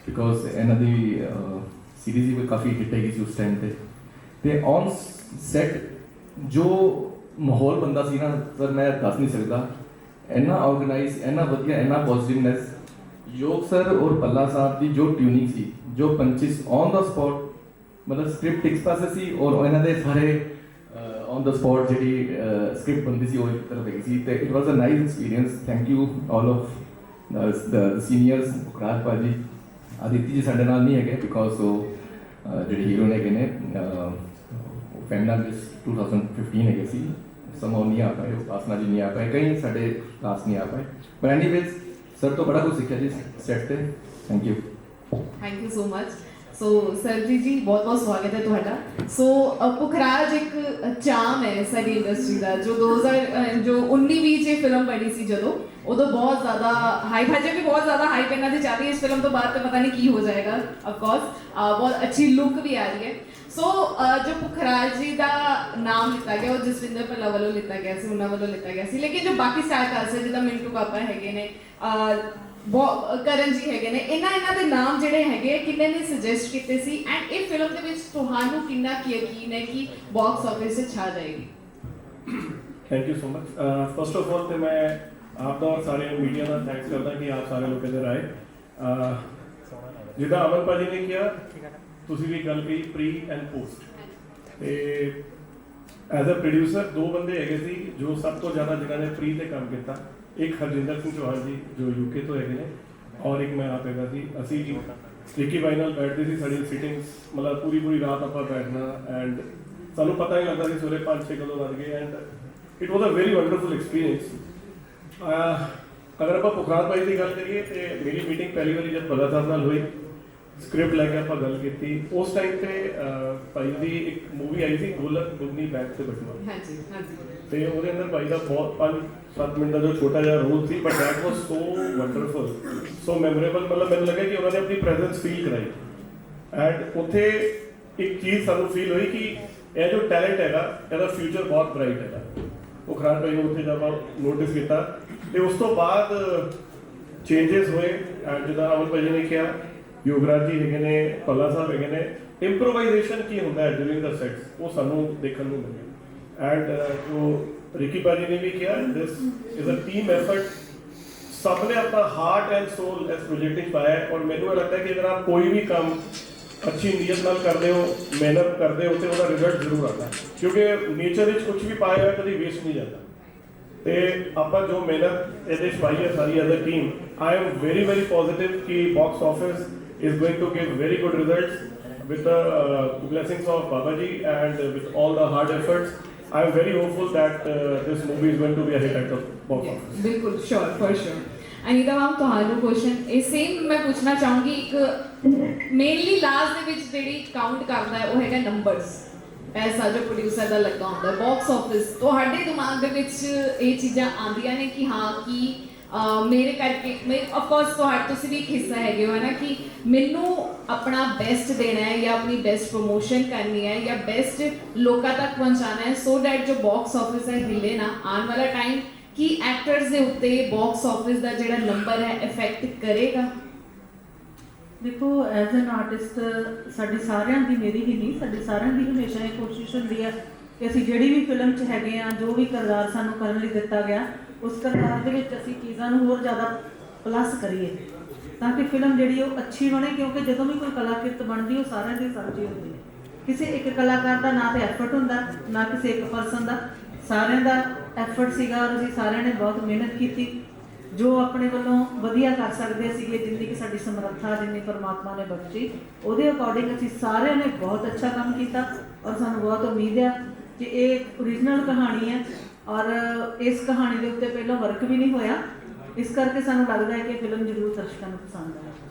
ਬਿਕੋਜ਼ ਇਹਨਾਂ ਦੀ ਸੀਰੀਜ਼ ਵੀ ਕਾਫੀ ਹਿੱਟ ਹੈਗੀ ਸੀ ਉਸ ਟਾਈਮ ਤੇ। ਤੇ ਔਨ ਸੈਟ ਜੋ ਮਾਹੌਲ ਬੰਦਾ ਸੀ ਨਾ, ਸਰ ਮੈਂ ਦੱਸ ਨਹੀਂ ਸਕਦਾ। ਇੰਨਾ ਆਰਗੇਨਾਈਜ਼ ਇੰਨਾ ਵਧੀਆ, ਇੰਨਾ ਪੋਜ਼ਿਟਿਵਨੈਸ ਯੋਗ ਸਰ ਔਰ ਪੱਲਾ ਸਾਹਿਬ ਦੀ ਜੋ ਟਿਊਨਿੰਗ ਸੀ, ਜੋ ਪੰਚਿਸ ਔਨ ਦਾ ਸਪੌਟ ਮਤਲਬ ਸਕ੍ਰਿਪਟ ਇੱਕ ਪਾਸੇ ਸੀ ਔਰ ਇਹਨਾਂ ਦੇ ਸਾਰੇ ਔਨ ਦਾ ਸਪੌਟ ਜਿਹੜੀ ਸਕ੍ਰਿਪਟ ਬੰਦੀ ਸੀ ਉਹ ਇੱਕ ਤਰਫ ਹੈਗੀ ਸੀ। ਤੇ it was a nice experience thank you all of the seniors Bukraj ਭਾਜੀ ਆਦਿਤੀ ਜੀ ਸਾਡੇ ਨਾਲ ਨਹੀਂ ਹੈਗੇ ਬਿਕੋਜ਼ ਉਹ ਜਿਹੜੇ ਹੀਰੋ ਨੇ ਹੈਗੇ ਨੇ ਫੈਮਿਲਾ 2015 ਹੈਗੇ ਸੀ, ਸਮਾਂ ਨਹੀਂ ਆ ਪਾਏ ਉਹ ਪਾਸਨਾ ਜੀ ਨਹੀਂ ਆ ਪਾਏ, ਕਈ ਸਾਡੇ ਕਲਾਸ ਨਹੀਂ ਆ ਪਾਏ। ਪਰ ਐਨੀਵੇਜ਼ ਸਰ ਤੋਂ ਬੜਾ ਕੁਝ ਸਿੱਖਿਆ ਜੀ ਸੈਟ ਤੇ। Thank you thank you so so ਸਰਜੀ ਜੀ ਬਹੁਤ ਬਹੁਤ ਸਵਾਗਤ ਹੈ ਤੁਹਾਡਾ ਸੋ ਪੁਖਰਾਜ ਇੱਕ ਚਾਮ ਹੈ ਸਾਡੀ ਇੰਡਸਟਰੀ ਦਾ ਜੋ 2000 ਅ, ਜੋ 19 20 ਚ ਫਿਲਮ ਬਣੀ ਸੀ ਜਦੋਂ ਉਦੋਂ ਬਹੁਤ ਜ਼ਿਆਦਾ ਹਾਈਪ ਹਜੇ ਵੀ ਬਹੁਤ ਜ਼ਿਆਦਾ ਹਾਈਪ ਇਹਨਾਂ ਦੀ ਚੱਲ ਇਸ ਫਿਲਮ ਤੋਂ ਬਾਅਦ ਤਾਂ ਪਤਾ ਨਹੀਂ ਕੀ ਹੋ ਜਾਏਗਾ ਆਫ ਕੋਰਸ ਬਹੁਤ ਅੱਛੀ ਲੁੱਕ ਵੀ ਆ ਰਹੀ ਹੈ ਸੋ ਜੋ ਪੁਖਰਾਜ ਜੀ ਦਾ ਨਾਮ ਲਿੱਤਾ ਗਿਆ ਉਹ ਜਸਵਿੰਦਰ ਭੱਲਾ ਵੱਲੋਂ ਲਿੱਤਾ ਗਿਆ ਸੀ ਉਹਨਾਂ ਵੱਲੋਂ ਲਿੱਤਾ ਗਿਆ ਸੀ ਲੇਕਿਨ ਜੋ ਬਾਕੀ ਸਟਾਰ ਕਾਸਟ ਹੈ ਜਿੱਦਾਂ ਮਿੰਟੂ ਪਾਪਾ ਹੈਗੇ ਨੇ ਬਹੁਤ ਕਰਨ ਜੀ ਹੈਗੇ ਨੇ। ਇਹਨਾਂ ਇਹਨਾਂ ਦੇ ਨਾਮ ਜਿਹੜੇ ਹੈਗੇ ਕਿੰਨੇ ਨੇ ਸੁਜੈਸਟ ਕੀਤੇ ਸੀ? ਐਂਡ ਇਹ ਫਿਲਮ ਦੇ ਵਿੱਚ ਤੁਹਾਨੂੰ ਕਿੰਨਾ ਕੀ ਯਕੀਨ ਹੈ ਕਿ ਬਾਕਸ ਆਫਿਸ ਤੇ ਛਾ ਜਾਏਗੀ? Thank you so much first of all ਤੇ ਮੈਂ ਆਪ ਦਾ ਔਰ ਸਾਰੇ ਮੀਡੀਆ ਦਾ ਥੈਂਕਸ ਕਰਦਾ ਕਿ ਆਪ ਸਾਰੇ ਲੋਕ ਇੱਧਰ ਆਏ। ਅਹ, ਜਿੱਦਾਂ ਅਮਨ ਭਾਜੀ ਨੇ ਕਿਹਾ ਤੁਸੀਂ ਵੀ ਗੱਲ ਕਹੀ ਪ੍ਰੀ ਐਂਡ ਪੋਸਟ ਤੇ ਐਜ਼ ਅ ਪ੍ਰੋਡਿਊਸਰ ਦੋ ਬੰਦੇ ਹੈਗੇ ਸੀ ਜੋ ਸਭ ਤੋਂ ਜ਼ਿਆਦਾ ਜਿਨ੍ਹਾਂ ਨੇ ਪ੍ਰੀ ਤੇ ਕੰਮ ਕੀਤਾ। ਇੱਕ ਹਰਜਿੰਦਰ ਸਿੰਘ ਚੌਹਾਨ ਜੀ ਜੋ ਯੂਕੇ ਤੋਂ ਹੈਗੇ ਨੇ ਔਰ ਇੱਕ ਮੈਂ ਆਪ ਹੈਗਾ ਸੀ ਅਸੀਂ ਜੀ ਰਿੱਕੀ ਬਾਈ ਨਾਲ ਬੈਠਦੇ ਸੀ ਸਾਡੀ ਸਿਟਿੰਗਸ ਮਤਲਬ ਪੂਰੀ ਪੂਰੀ ਰਾਤ ਆਪਾਂ ਬੈਠਣਾ ਐਂਡ ਸਾਨੂੰ ਪਤਾ ਹੀ ਲੱਗਦਾ ਸੀ ਸਵੇਰੇ 5-6 ਕਦੋਂ ਵੱਜ ਗਏ and it was a very wonderful experience ਅਗਰ ਆਪਾਂ ਪੁਖਰਾਜ ਭਾਈ ਦੀ ਗੱਲ ਕਰੀਏ ਤੇ ਮੇਰੀ ਮੀਟਿੰਗ ਪਹਿਲੀ ਵਾਰੀ ਜਦ ਭਗਤ ਸਾਹਿਬ ਨਾਲ ਹੋਈ ਸਕ੍ਰਿਪਟ ਲੈ ਕੇ ਆਪਾਂ ਗੱਲ ਕੀਤੀ। ਉਸ ਟਾਈਮ ਤੇ ਭਾਈ ਦੀ ਇੱਕ ਮੂਵੀ ਆਈ ਸੀ ਗੋਲਕ ਦੁਗਨੀ ਬੈਕ ਤੇ ਬਟਵਾ ਹਾਂਜੀ ਹਾਂਜੀ। ਤੇ ਉਹਦੇ ਅੰਦਰ ਭਾਈ ਦਾ ਬਹੁਤ 5-7 ਮਿੰਟ ਦਾ ਜੋ ਛੋਟਾ ਜਿਹਾ role C but that was so wonderful so memorable ਮਤਲਬ ਮੈਨੂੰ ਲੱਗਾ ਕਿ ਉਹਨਾਂ ਨੇ ਆਪਣੀ ਪ੍ਰੈਜ਼ੈਂਸ ਫੀਲ ਕਰਾਈ। ਐਂਡ ਉੱਥੇ ਇੱਕ ਚੀਜ਼ ਸਾਨੂੰ ਫੀਲ ਹੋਈ ਕਿ ਇਹ ਜੋ ਟੈਲੈਂਟ ਹੈਗਾ ਇਹਦਾ ਫਿਊਚਰ ਬਹੁਤ ਬ੍ਰਾਈਟ ਹੈਗਾ। ਉਹ ਖਰਾਨ ਭਾਈ ਨੂੰ ਉੱਥੇ ਜਦੋਂ ਨੋਟਿਸ ਕੀਤਾ ਤੇ ਉਸ ਤੋਂ ਬਾਅਦ ਚੇਂਜਸ ਹੋਏ ਐਂਡ ਜਿੱਦਾਂ ਅਮਨ ਭਾਈ ਨੇ ਕਿਹਾ ਯੋਗਰਾਜ ਜੀ ਹੈਗੇ ਨੇ, ਪੱਲਾ ਸਾਹਿਬ ਹੈਗੇ ਨੇ। ਇੰਪਰੋਵਾਈਜ਼ੇਸ਼ਨ ਕੀ ਹੁੰਦਾ ਹੈ ਡੂਰਿੰਗ ਦਾ ਸੈਟਸ ਉਹ ਸਾਨੂੰ ਦੇਖਣ ਨੂੰ ਮਿਲਿਆ ਐਂਡ ਜੋ ਰਿਕੀ ਭਾਜੀ ਨੇ ਵੀ ਕਿਹਾ this is a team effort ਸਭ ਨੇ ਆਪਣਾ ਹਾਰਟ ਐਂਡ ਸੋਲ ਇਸ ਪ੍ਰੋਜੈਕਟ ਵਿੱਚ ਪਾਇਆ ਹੈ। ਔਰ ਮੈਨੂੰ ਇਹ ਲੱਗਦਾ ਹੈ ਕਿ ਅਗਰ ਆਪ ਕੋਈ ਵੀ ਕੰਮ ਅੱਛੀ ਨੀਅਤ ਨਾਲ ਕਰਦੇ ਹੋ, ਮਿਹਨਤ ਕਰਦੇ ਹੋ, ਤੇ ਉਹਦਾ ਰਿਜ਼ਲਟ ਜ਼ਰੂਰ ਆਉਂਦਾ ਕਿਉਂਕਿ ਨੇਚਰ ਵਿੱਚ ਕੁਝ ਵੀ ਪਾਇਆ ਹੋਇਆ ਕਦੀ ਵੇਸਟ ਨਹੀਂ ਜਾਂਦਾ। ਤੇ ਆਪਾਂ ਜੋ ਮਿਹਨਤ, ਇਹਦੇ ਵਿੱਚ ਪਾਈ ਹੈ ਸਾਰੀ as a team I am very very positive ਕਿ box office is going to give very good results with the uh, blessings of Babaji and uh, with all the hard efforts. I am very hopeful that uh, this movie is going to be a hit at the box office. ਬਿਲਕੁਲ sure for sure Anita ma'am ਤੁਹਾਨੂੰ question ਇਹ same ਮੈਂ ਪੁੱਛਣਾ ਚਾਹੂੰਗੀ ਇੱਕ mainly last ਦੇ ਵਿੱਚ ਜਿਹੜੀ ਕਾਊਂਟ ਕਰਦਾ ਹੈ ਉਹ ਹੈਗਾ ਨੰਬਰਸ ਪੈਸਾ ਜੋ ਪ੍ਰੋਡਿਊਸਰ ਦਾ ਲੱਗਾ ਹੁੰਦਾ ਬਾਕਸ ਆਫਿਸ ਤੁਹਾਡੇ ਦਿਮਾਗ ਦੇ ਵਿੱਚ ਇਹ ਚੀਜ਼ਾਂ ਆਉਂਦੀਆਂ ਨੇ ਕਿ ਹਾਂ ਕਿ ਮੇਰੇ ਕਰਕੇ, ਮੈਂ ਆਫ ਕੋਰਸ ਤੁਹਾਡੇ ਤੁਸੀਂ ਵੀ ਇੱਕ ਹਿੱਸਾ ਹੈਗੇ ਹੋ, ਹੈ ਨਾ, ਕਿ ਮੈਨੂੰ ਆਪਣਾ ਬੈਸਟ ਦੇਣਾ ਹੈ ਜਾਂ ਆਪਣੀ ਬੈਸਟ ਪ੍ਰੋਮੋਸ਼ਨ ਕਰਨੀ ਹੈ ਜਾਂ ਬੈਸਟ ਲੋਕਾਂ ਤੱਕ ਪਹੁੰਚਾਉਣਾ ਹੈ ਸੋ ਦੈਟ ਜੋ ਬਾਕਸ ਆਫਿਸ ਹੈ ਹਿੱਲੇ ਨਾ ਆਉਣ ਵਾਲਾ ਟਾਈਮ ਕਿ ਐਕਟਰਸ ਦੇ ਉੱਤੇ ਬਾਕਸ ਆਫਿਸ ਦਾ ਜਿਹੜਾ ਨੰਬਰ ਹੈ ਇਫੈਕਟ ਕਰੇਗਾ? ਦੇਖੋ ਐਜ਼ ਐਨ ਆਰਟਿਸਟ ਸਾਡੇ ਸਾਰਿਆਂ ਦੀ ਮੇਰੀ ਹੀ ਨਹੀਂ, ਸਾਡੇ ਸਾਰਿਆਂ ਦੀ ਹਮੇਸ਼ਾ ਇਹ ਕੋਸ਼ਿਸ਼ ਹੁੰਦੀ ਹੈ ਕਿ ਅਸੀਂ ਜਿਹੜੀ ਵੀ ਫਿਲਮ 'ਚ ਹੈਗੇ ਆ, ਜੋ ਵੀ ਕਿਰਦਾਰ ਸਾਨੂੰ ਕਰਨ ਲਈ ਦਿੱਤਾ ਗਿਆ ਉਸ ਕਿਰਦਾਰ ਦੇ ਵਿੱਚ ਅਸੀਂ ਚੀਜ਼ਾਂ ਨੂੰ ਹੋਰ ਜ਼ਿਆਦਾ ਪਲੱਸ ਕਰੀਏ। ਤਾਂ ਕਿ ਫਿਲਮ ਜਿਹੜੀ ਉਹ ਅੱਛੀ ਬਣੇ, ਕਿਉਂਕਿ ਜਦੋਂ ਵੀ ਕੋਈ ਕਲਾਕ੍ਰਿਤ ਬਣਦੀ ਉਹ ਸਾਰਿਆਂ ਦੀ ਸਾਂਝੀ ਹੁੰਦੀ ਹੈ ਕਿਸੇ ਇੱਕ ਕਲਾਕਾਰ ਦਾ ਨਾ ਤੇ ਐਫਰਟ ਹੁੰਦਾ, ਨਾ ਕਿਸੇ ਇੱਕ ਪਰਸਨ ਦਾ। ਸਾਰਿਆਂ ਦਾ ਐਫਰਟ ਸੀਗਾ ਔਰ ਅਸੀਂ ਸਾਰਿਆਂ ਨੇ ਬਹੁਤ ਮਿਹਨਤ ਕੀਤੀ। ਜੋ ਆਪਣੇ ਵੱਲੋਂ ਵਧੀਆ ਕਰ ਸਕਦੇ ਸੀਗੇ, ਜਿੰਨੀ ਕਿ ਸਾਡੀ ਸਮਰੱਥਾ, ਜਿੰਨੀ ਪਰਮਾਤਮਾ ਨੇ ਬਖਸ਼ੀ, ਉਹਦੇ ਅਕੋਰਡਿੰਗ ਅਸੀਂ ਸਾਰਿਆਂ ਨੇ ਬਹੁਤ ਅੱਛਾ ਕੰਮ ਕੀਤਾ। ਔਰ ਸਾਨੂੰ ਬਹੁਤ ਉਮੀਦ ਹੈ ਕਿ ਇਹ ਓਰੀਜਨਲ ਕਹਾਣੀ ਹੈ ਔਰ ਇਸ ਕਹਾਣੀ ਦੇ ਉੱਤੇ ਪਹਿਲਾਂ ਵਰਕ ਵੀ ਨਹੀਂ ਹੋਇਆ। ਇਸ ਕਰਕੇ ਸਾਨੂੰ ਲੱਗਦਾ ਹੈ ਕਿ ਫਿਲਮ ਜ਼ਰੂਰ ਦਰਸ਼ਕਾਂ ਨੂੰ ਪਸੰਦ ਆਏਗੀ